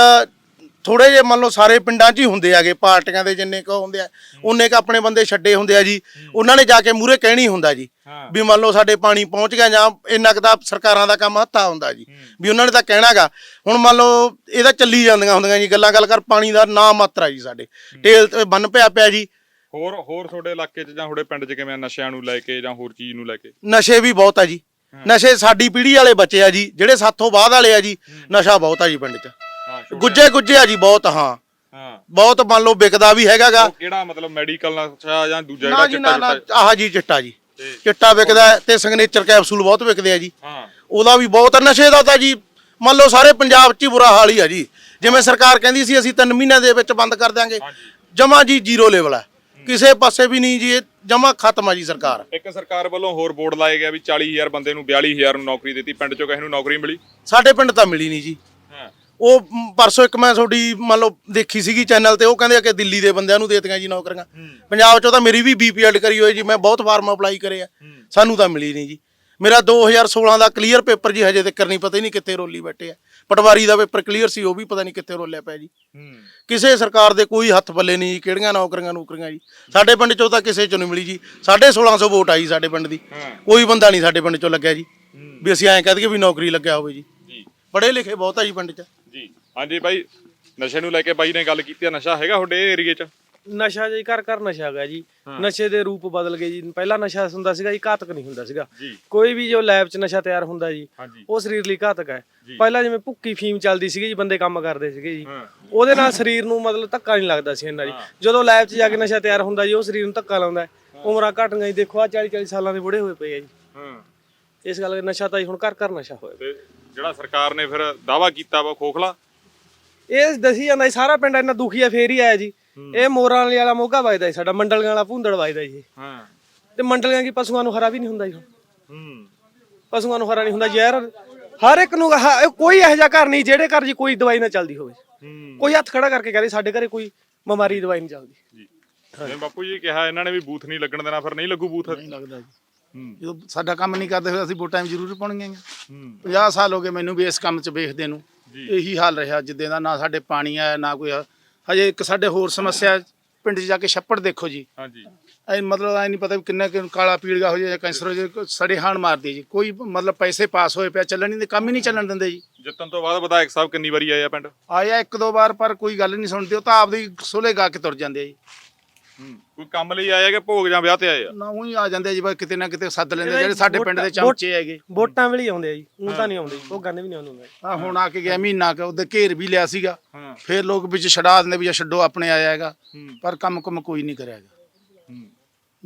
[SPEAKER 2] ਥੋੜੇ ਜੇ ਮੰਨ ਲਓ ਸਾਰੇ ਪਿੰਡਾਂ 'ਚ ਹੀ ਹੁੰਦੇ ਆਗੇ ਪਾਰਟੀਆਂ ਦੇ ਜਿੰਨੇ ਕੁ ਹੁੰਦੇ ਆ ਉਹਨੇ ਕ ਆਪਣੇ ਬੰਦੇ ਛੱਡੇ ਹੁੰਦੇ ਆ ਜੀ। ਉਹਨਾਂ ਨੇ ਜਾ ਕੇ ਮੂਰੇ ਕਹਿਣੀ ਹੁੰਦਾ ਜੀ ਵੀ ਮੰਨ ਲਓ ਸਾਡੇ ਪਾਣੀ ਪਹੁੰਚ ਗਿਆ ਜਾਂ ਇੰਨਾ ਕੁ ਤਾਂ ਸਰਕਾਰਾਂ ਦਾ ਕੰਮ ਹੱਥਾ ਹੁੰਦਾ ਜੀ। ਵੀ ਉਹਨਾਂ ਨੇ ਤਾਂ ਕਹਿਣਾਗਾ ਹੁਣ ਮੰਨ ਲਓ ਇਹਦਾ ਚੱਲੀ ਜਾਂਦੀਆਂ ਹੁੰਦੀਆਂ ਜੀ ਗੱਲਾਂ ਗੱਲ ਕਰ ਪਾਣੀ ਦਾ ਨਾ ਮਾਤਰਾ ਜੀ ਸਾਡੇ। ਟੇਲ ਤੇ ਬੰਨ ਪਿਆ ਪਿਆ ਜੀ
[SPEAKER 1] ਹੋਰ ਹੋਰ ਤੁਹਾਡੇ ਇਲਾਕੇ 'ਚ ਜਾਂ ਤੁਹਾਡੇ ਪਿੰਡ 'ਚ ਕਿਵੇਂ ਆ ਨਸ਼ਿਆਂ ਨੂੰ ਲੈ ਕੇ ਜਾਂ ਹੋਰ ਚੀਜ਼ ਨੂੰ ਲੈ ਕੇ?
[SPEAKER 2] ਨਸ਼ੇ ਵੀ ਬਹੁਤ ਆ ਜੀ। ਨਸ਼ੇ ਸਾਡੀ ਪੀੜ੍ਹੀ ਵਾਲੇ ਬੱਚੇ ਆ ਜੀ ਜਿਹੜੇ ਸਾਥੋਂ ਬਾਅਦ ਵਾਲੇ ਆ ਜੀ ਨਸ਼ਾ ਬਹੁਤ ਆ ਜੀ ਪਿੰਡ 'ਚ।
[SPEAKER 1] ਹਾਂ
[SPEAKER 2] ਗੁੱਜੇ ਗੁੱਜੇ ਆ ਜੀ ਬਹੁਤ ਹਾਂ।
[SPEAKER 1] ਹਾਂ।
[SPEAKER 2] ਬਹੁਤ ਮੰਨ ਲਓ ਵਿਕਦਾ ਵੀ ਹੈਗਾਗਾ।
[SPEAKER 1] ਉਹ ਕਿਹੜਾ ਮਤਲਬ ਮੈਡੀਕਲ ਨਸ਼ਾ ਜਾਂ ਦੂਜਾ
[SPEAKER 2] ਨਾ
[SPEAKER 1] ਜਿਹੜਾ
[SPEAKER 2] ਜੀ
[SPEAKER 1] ਚਿੱਟਾ
[SPEAKER 2] ਨਾ ਨਾ
[SPEAKER 1] ਚਿੱਟਾ?
[SPEAKER 2] ਆਹ ਜੀ ਚਿੱਟਾ ਜੀ। ਚਿੱਟਾ ਵਿਕਦਾ ਹੈ ਤੇ ਸਿਗਨੇਚਰ ਕੈਪਸੂਲ ਬਹੁਤ ਵਿਕਦੇ ਆ ਜੀ।
[SPEAKER 1] ਹਾਂ।
[SPEAKER 2] ਉਹਦਾ ਵੀ ਬਹੁਤ ਨਸ਼ੇ ਦਾ ਤਾਂ ਜੀ ਮੰਨ ਲਓ ਸਾਰੇ ਪੰਜਾਬ 'ਚ ਹੀ ਬੁਰਾ ਹਾਲ ਹੀ ਆ ਜੀ। ਜਿਵੇਂ ਸਰਕਾਰ ਕਹਿੰਦੀ ਸੀ ਅਸੀਂ 3 ਮਹੀਨਿਆਂ ਦੇ ਵਿੱਚ ਬੰਦ ਕਰ ਦਿਆਂਗੇ। ਜਮਾ ਜੀ ਜ਼ੀਰੋ ਲੈਵਲ ਹੈ ਕਿਸੇ ਪਾਸੇ ਵੀ ਨਹੀਂ ਜੀ ਇਹ ਜਮਾ ਖਤਮ ਆ ਜੀ ਸਰਕਾਰ।
[SPEAKER 1] ਇੱਕ ਸਰਕਾਰ ਵੱਲੋਂ ਹੋਰ ਬੋਰਡ ਲਾਏ ਗਿਆ ਵੀ 40000 ਬੰਦੇ ਨੂੰ 42000 ਨੂੰ ਨੌਕਰੀ ਦਿੱਤੀ ਪਿੰਡ 'ਚੋਂ ਕਿਸੇ ਨੂੰ ਨੌਕਰੀ ਮਿਲੀ?
[SPEAKER 2] ਸਾਡੇ ਪਿੰਡ ਤਾਂ ਮਿਲੀ ਨਹੀਂ ਜੀ।
[SPEAKER 1] ਹਾਂ।
[SPEAKER 2] ਉਹ ਪਰਸੋਂ ਇੱਕ ਮੈਂ ਤੁਹਾਡੀ ਮੰਨ ਲਓ ਦੇਖੀ ਸੀਗੀ ਚੈਨਲ ਤੇ ਉਹ ਕਹਿੰਦੇ ਆ ਕਿ ਦਿੱਲੀ ਦੇ ਬੰਦਿਆਂ ਨੂੰ ਦੇਤੀਆਂ ਜੀ ਨੌਕਰੀਆਂ। ਪੰਜਾਬ 'ਚੋਂ ਤਾਂ ਮੇਰੀ ਵੀ ਬੀਪੀਐਡ ਕਰੀ ਹੋਈ ਜੀ ਮੈਂ ਬਹੁਤ ਫਾਰਮ ਅਪਲਾਈ ਕਰੇ ਆ। ਸਾਨੂੰ ਤਾਂ ਮਿਲੀ ਨਹੀਂ ਜੀ। ਮੇਰਾ 2016 ਦਾ ਕਲੀਅਰ ਪੇਪਰ ਜੀ ਹਜੇ ਤੱਕ ਨਹੀਂ ਪਤਾ ਹੀ ਨਹੀਂ ਕਿੱਥੇ ਰੋਲੀ ਬੈਠੇ ਆ। ਪਟਵਾਰੀ ਦਾ ਪੇਪਰ ਕਲੀਅਰ ਸੀ ਉਹ ਵੀ ਪਤਾ ਨਹੀਂ ਕਿੱਥੇ ਰੋਲਿਆ ਪਿਆ ਜੀ। ਕਿਸੇ ਸਰਕਾਰ ਦੇ ਕੋਈ ਹੱਥ ਪੱਲੇ ਨਹੀਂ ਜੀ ਕਿਹੜੀਆਂ ਨੌਕਰੀਆਂ ਨੌਕਰੀਆਂ ਜੀ। ਸਾਡੇ ਪਿੰਡ 'ਚੋਂ ਤਾਂ ਕਿਸੇ 'ਚੋਂ ਨਹੀਂ ਮਿਲੀ ਜੀ। 1650 ਵੋਟ ਆਈ ਸਾਡੇ ਪਿੰਡ ਦੀ। ਕੋਈ ਬੰਦਾ ਨਹੀਂ ਸਾਡੇ ਪਿੰਡ 'ਚੋਂ ਲੱਗਿਆ ਜੀ। ਵੀ ਅਸੀਂ ਐਂ ਕਹਿ ਦਈਏ ਵੀ ਨੌਕਰੀ ਲੱਗਿਆ ਹੋਵੇ ਜੀ। ਪੜ੍ਹੇ ਲਿਖੇ ਬਹੁਤ ਆ ਜੀ ਪਿੰਡ 'ਚ।
[SPEAKER 1] ਜੀ। ਹਾਂਜੀ ਬਾਈ ਨਸ਼ੇ ਨੂੰ ਲੈ ਕੇ ਬਾਈ ਨੇ ਗੱਲ ਕੀਤੀ ਆ ਨਸ਼ਾ ਹੈਗਾ ਤੁਹਾਡੇ ਏਰੀਏ 'ਚ?
[SPEAKER 7] ਨਸ਼ਾ ਜੀ ਘਰ ਘਰ ਨਸ਼ਾ ਹੈਗਾ ਜੀ ਨਸ਼ੇ ਦੇ ਰੂਪ ਬਦਲ ਗਏ ਜੀ। ਪਹਿਲਾਂ ਨਸ਼ਾ ਹੁੰਦਾ ਸੀਗਾ ਜੀ ਘਾਤਕ ਨਹੀਂ ਹੁੰਦਾ ਸੀਗਾ। ਕੋਈ ਵੀ ਜੋ ਲੈਬ 'ਚ ਨਸ਼ਾ ਤਿਆਰ ਹੁੰਦਾ ਜੀ ਉਹ ਸਰੀਰ ਲਈ ਘਾਤਕ ਹੈ। ਪਹਿਲਾਂ ਜਿਵੇਂ ਭੁੱਕੀ ਫੀਮ ਚੱਲਦੀ ਸੀਗੀ ਜੀ ਬੰਦੇ ਕੰਮ ਕਰਦੇ ਸੀਗੇ ਜੀ। ਉਹਦੇ ਨਾਲ ਸਰੀਰ ਨੂੰ ਮਤਲਬ ਧੱਕਾ ਨਹੀਂ ਲੱਗਦਾ ਸੀ ਇੰਨਾ ਜੀ। ਜਦੋਂ ਲੈਬ 'ਚ ਜਾ ਕੇ ਨਸ਼ਾ ਤਿਆਰ ਹੁੰਦਾ ਜੀ ਉਹ ਸਰੀਰ ਨੂੰ ਧੱਕਾ ਲਾਉਂਦਾ। ਉਮਰਾਂ ਘਟ ਗਈਆਂ ਜੀ ਦੇਖੋ ਆ 40 40 ਸਾਲਾਂ ਦੇ ਬੁੜੇ ਹੋਏ ਪਏ ਆ ਜੀ। ਇਸ ਗੱਲ ਨਸ਼ਾ ਤਾਂ ਹੁਣ ਘਰ ਘਰ ਨਸ਼ਾ ਹੋਇਆ
[SPEAKER 1] ਤੇ ਜਿਹੜਾ ਸਰਕਾਰ ਨੇ ਫਿਰ ਦਾਵਾ ਕੀਤਾ ਵਾ ਖੋਖਲਾ?
[SPEAKER 7] ਇਹ ਦਸੀ ਜਾਂਦਾ ਸਾਰਾ ਪਿੰਡ ਇੰਨਾ ਦੁਖੀ ਆ ਫੇਰ ਹੀ ਆਇਆ ਜੀ। ਇਹ ਮੋਰਾਂ ਵਾਲੀ ਵਾਲਾ ਮੋਗਾ ਵੱਜਦਾ ਜੀ ਸਾਡਾ ਮੰਡਲੀਆਂ ਵਾਲਾ ਭੁੰਦੜ ਵੱਜਦਾ ਜੀ
[SPEAKER 1] ਹਾਂ।
[SPEAKER 7] ਤੇ ਮੰਡਲੀਆਂ ਕੀ ਪਸ਼ੂਆਂ ਨੂੰ ਹਰਾ ਵੀ ਨਹੀਂ ਹੁੰਦਾ ਜੀ ਹੁਣ।
[SPEAKER 1] ਹੂੰ।
[SPEAKER 7] ਪਸ਼ੂਆਂ ਨੂੰ ਹਰਾ ਨਹੀਂ ਹੁੰਦਾ ਜ਼ਹਿਰ ਹਰ ਇੱਕ ਨੂੰ ਹ- ਕੋਈ ਇਹੋ ਜਿਹਾ ਘਰ ਨਹੀਂ ਜਿਹੜੇ ਘਰ 'ਚ ਕੋਈ ਦਵਾਈ ਨਾ ਚੱਲਦੀ ਹੋਵੇ।
[SPEAKER 1] ਹੂੰ।
[SPEAKER 7] ਕੋਈ ਹੱਥ ਖੜਾ ਕਰਕੇ ਕਹਦੇ ਸਾਡੇ ਘਰੇ ਕੋਈ ਬਿਮਾਰੀ ਦੀ ਦਵਾਈ ਨਹੀਂ ਚੱਲਦੀ।
[SPEAKER 1] ਜੀ। ਜਿਵੇਂ ਬਾਪੂ ਜੀ ਕਿਹਾ ਇਹਨਾਂ ਨੇ ਵੀ ਬੂਥ ਨਹੀਂ ਲੱਗਣ ਦੇਣਾ ਫਿਰ ਨਹੀਂ ਲੱਗੂ ਬੂਥ?
[SPEAKER 8] ਲੱਗਦਾ ਜੀ।
[SPEAKER 1] ਹੂੰ।
[SPEAKER 8] ਜਦੋਂ ਸਾਡਾ ਕੰਮ ਨਹੀਂ ਕਰਦੇ ਫਿਰ ਅਸੀਂ ਵੋਟਾਂ ਵੀ ਜ਼ਰੂਰ ਪਾਉਣੀਆਂ ਹੀ ਆ।
[SPEAKER 1] ਹੂੰ।
[SPEAKER 8] 50 ਸਾਲ ਹੋ ਗਏ ਮੈਨੂੰ ਵੀ ਇਸ ਕੰਮ 'ਚ ਵੇਖਦੇ ਨੂੰ। ਇਹੀ ਹਾਲ ਰਿਹਾ ਜਿੱਦਾਂ ਦਾ ਨਾ ਸਾਡੇ ਪਾਣੀ ਆਇਆ ਨਾ ਕੋਈ ਹਜੇ ਇੱਕ ਸਾਡੇ ਹੋਰ ਸਮੱਸਿਆ ਪਿੰਡ 'ਚ ਜਾ ਕੇ ਛੱਪੜ ਦੇਖੋ ਜੀ।
[SPEAKER 1] ਹਾਂਜੀ।
[SPEAKER 8] ਐ ਮਤਲਬ ਐ ਨਹੀਂ ਪਤਾ ਵੀ ਕਿੰਨਾ ਕਿ ਕਾਲਾ ਪੀੜਗਾ ਹੋ ਜਾਏ ਜਾਂ ਕੈਂਸਰ ਹੋ ਜਾਏ ਸੜੇ ਹਾਣ ਮਾਰਦੀ ਜੀ। ਕੋਈ ਮਤਲਬ ਪੈਸੇ ਪਾਸ ਹੋਏ ਪਿਆ ਚੱਲਣ ਨਹੀਂ ਦੇ ਕੰਮ ਹੀ ਨਹੀਂ ਚੱਲਣ ਦਿੰਦੇ ਜੀ।
[SPEAKER 1] ਜਿੱਤਣ ਤੋਂ ਬਾਅਦ ਵਿਧਾਇਕ ਸਾਹਿਬ ਕਿੰਨੀ ਵਾਰੀ ਆਏ ਆ ਪਿੰਡ?
[SPEAKER 8] ਆਇਆ ਇੱਕ ਦੋ ਵਾਰ ਪਰ ਕੋਈ ਗੱਲ ਨਹੀਂ ਸੁਣਦੇ ਉਹ ਤਾਂ ਆਪਦੀ ਸੋਲੇ ਗਾ ਕੇ ਤੁਰ ਜਾਂਦੇ ਆ ਜੀ।
[SPEAKER 1] ਹੂੰ ਕੋਈ ਕੰਮ ਲਈ ਆਏ ਆ ਕਿ ਭੋਗ ਜਾਂ ਵਿਆਹ ਤੇ ਆਏ ਆ?
[SPEAKER 8] ਨਾ ਉਹੀ ਆ ਜਾਂਦੇ ਜੀ ਬਸ ਕਿਤੇ ਨਾ ਕਿਤੇ ਸੱਦ ਲੈਂਦੇ ਜਿਹੜੇ ਸਾਡੇ ਪਿੰਡ ਦੇ ਚਮਚੇ ਹੈਗੇ।
[SPEAKER 7] ਵੋਟਾਂ ਵੇਲੇ ਆਉਂਦੇ ਆ ਜੀ ਉਹ ਤਾਂ ਨਹੀਂ ਆਉਂਦੇ ਜੀ, ਉਹ ਗੰਨ ਵੀ ਨਹੀਂ ਆਉਂਦੇ
[SPEAKER 8] ਆ ਹੁਣ ਆ ਕੇ ਗਿਆ ਮਹੀਨਾ ਕਿ ਉਹਦੇ ਘੇਰ ਵੀ ਲਿਆ ਸੀਗਾ। ਫਿਰ ਲੋਕ ਵਿੱਚ ਛਡਾ ਦਿੰਦੇ ਵੀ ਜਾਂ ਛੱਡੋ ਆਪਣੇ ਆਇਆ ਹੈਗਾ। ਪਰ ਕੰਮ ਕੁਮ ਕੋਈ ਨਹੀਂ ਕਰਿਆ ਹੈਗਾ।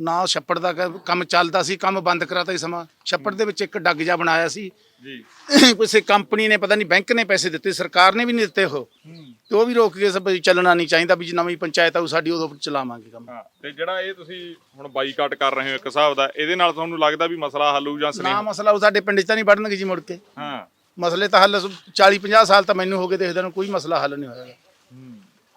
[SPEAKER 8] ਨਾ ਛੱਪੜ ਦਾ ਕ- ਕੰਮ ਚੱਲਦਾ ਸੀ ਕੰਮ ਬੰਦ ਕਰਾਤਾ ਸੀ ਸਮਾਂ। ਛੱਪੜ ਦੇ ਵਿੱਚ ਇੱਕ ਡੱਗ ਜਾ ਬਣਾਇਆ ਸੀ।
[SPEAKER 1] ਜੀ।
[SPEAKER 8] ਕਿਸੇ ਕੰਪਨੀ ਨੇ ਪਤਾ ਨਹੀਂ ਬੈਂਕ ਨੇ ਪੈਸੇ ਦਿੱਤੇ ਸਰਕਾਰ ਨੇ ਵੀ ਨਹੀਂ ਦਿੱਤੇ ਉਹ।
[SPEAKER 1] ਹੂੰ।
[SPEAKER 8] ਤੇ ਉਹ ਵੀ ਰੋਕ ਕੇ ਸਭ ਚੱਲਣਾ ਨਹੀਂ ਚਾਹੀਦਾ ਵੀ ਜੇ ਨਵੀਂ ਪੰਚਾਇਤ ਆਊ ਸਾਡੀ ਉਦੋਂ ਚਲਾਵਾਂਗੇ ਕੰਮ।
[SPEAKER 1] ਹਾਂ ਤੇ ਜਿਹੜਾ ਇਹ ਤੁਸੀਂ ਹੁਣ ਬਾਈਕਾਟ ਕਰ ਰਹੇ ਹੋ ਇੱਕ ਹਿਸਾਬ ਦਾ ਇਹਦੇ ਨਾਲ ਤੁਹਾਨੂੰ ਲੱਗਦਾ ਵੀ ਮਸਲਾ ਹੱਲ ਹੋਊ ਜਾਂ
[SPEAKER 8] ਨਾ
[SPEAKER 1] ਸਨੇਹ
[SPEAKER 8] ਮਸਲਾ ਉਹ ਸਾਡੇ ਪਿੰਡ 'ਚ ਤਾਂ ਨਹੀਂ ਵੜਨਗੇ ਜੀ ਮੁੜ ਕੇ।
[SPEAKER 1] ਹਾਂ।
[SPEAKER 8] ਮਸਲੇ ਤਾਂ ਹੱਲ 40 50 ਸਾਲ ਤਾਂ ਮੈਨੂੰ ਹੋ ਗਏ ਦੇਖਦੇ ਨੂੰ ਕੋਈ ਮਸਲਾ ਹੱਲ ਨਹੀਂ ਹੋਇਆ।
[SPEAKER 1] ਹੂੰ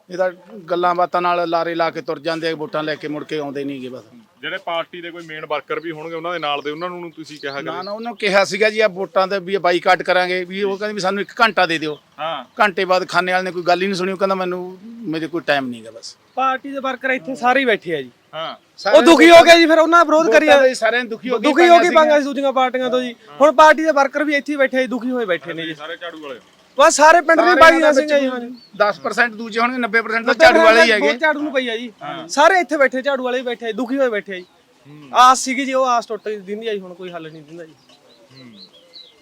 [SPEAKER 8] ਇਹ ਤਾਂ ਗੱਲਾਂ ਬਾਤਾਂ ਨਾਲ ਲਾਰੇ ਲਾ ਕੇ ਤੁਰ ਜਾਂਦੇ ਆ ਵੋਟਾਂ ਲੈ ਕੇ ਮੁੜ ਕੇ ਆਉਂਦੇ ਨਹੀਂਗੇ ਬਸ।
[SPEAKER 1] ਜਿਹੜੇ ਪਾਰਟੀ ਦੇ ਕੋਈ ਮੇਨ ਵਰਕਰ ਵੀ ਹੋਣਗੇ ਉਹਨਾਂ ਦੇ ਨਾਲ ਦੇ ਉਹਨਾਂ ਨੂੰ ਤੁਸੀਂ ਕਿਹਾ
[SPEAKER 8] ਨਾ ਨਾ ਉਹਨੂੰ ਕਿਹਾ ਸੀਗਾ ਜੀ ਆ ਵੋਟਾਂ ਤੇ ਵੀ ਬਾਈਕਾਟ ਕਰਾਂਗੇ ਵੀ ਉਹ ਕਹਿੰਦੇ ਵੀ ਸਾਨੂੰ ਇੱਕ ਘੰਟਾ ਦੇ ਦਿਓ।
[SPEAKER 1] ਹਾਂ।
[SPEAKER 8] ਘੰਟੇ ਬਾਅਦ ਖਾਣੇ ਵਾਲੇ ਨੇ ਕੋਈ ਗੱਲ ਹੀ ਨਹੀਂ ਸੁਣੀ ਉਹ ਕਹਿੰਦਾ ਮੈਨੂੰ ਮੇਰੇ ਕੋਈ ਟਾਈਮ ਨਹੀਂਗਾ ਬਸ।
[SPEAKER 7] ਪਾਰਟੀ ਦੇ ਵਰਕਰ ਇੱਥੇ ਸਾਰੇ ਹੀ ਬੈਠੇ ਆ ਜੀ।
[SPEAKER 1] ਹਾਂ।
[SPEAKER 7] ਉਹ ਦੁਖੀ ਹੋ ਗਏ ਜੀ ਫਿਰ ਉਹਨਾਂ ਵਿਰੋਧ ਕਰੀ
[SPEAKER 8] ਵੋਟਾਂ ਦੇ ਸਾਰਿਆਂ ਨੂੰ ਦੁਖੀ ਹੋ ਗਏ
[SPEAKER 7] ਦੁਖੀ ਹੋ ਕੇ ਪੰਗਾ ਸੀ ਦੂਜੀਆਂ ਪਾਰਟੀਆਂ ਤੋਂ ਜੀ। ਹੁਣ ਪਾਰਟੀ ਦੇ ਵਰਕਰ ਵੀ ਇੱਥੇ ਹੀ ਬੈਠੇ ਆ ਦੁਖੀ ਹੋਏ ਬੈਠੇ ਨੇ ਜੀ।
[SPEAKER 1] ਸਾਰੇ ਝਾੜੂ ਵਾਲੇ।
[SPEAKER 7] ਬਸ ਸਾਰੇ ਪਿੰਡ ਦੀ ਬਾਗੀਆਂ ਸਿੰਘ ਜੀ। ਹਾਂਜੀ
[SPEAKER 8] 10% ਦੂਜੇ ਹੋਣਗੇ 90% ਤਾਂ ਝਾੜੂ ਵਾਲੇ ਹੀ ਹੈਗੇ।
[SPEAKER 7] ਝਾੜੂ ਨੂੰ ਪਈ ਆ ਜੀ। ਸਾਰੇ ਇੱਥੇ ਬੈਠੇ ਝਾੜੂ ਵਾਲੇ ਹੀ ਬੈਠੇ ਦੁਖੀ ਹੋਏ ਬੈਠੇ ਆ ਜੀ। ਆਸ ਸੀਗੀ ਜੀ ਉਹ ਆਸ ਟੁੱਟ ਗਈ ਦਿੰਦੀ ਆ ਜੀ ਹੁਣ ਕੋਈ ਹੱਲ ਨਹੀਂ ਦਿੰਦਾ ਜੀ।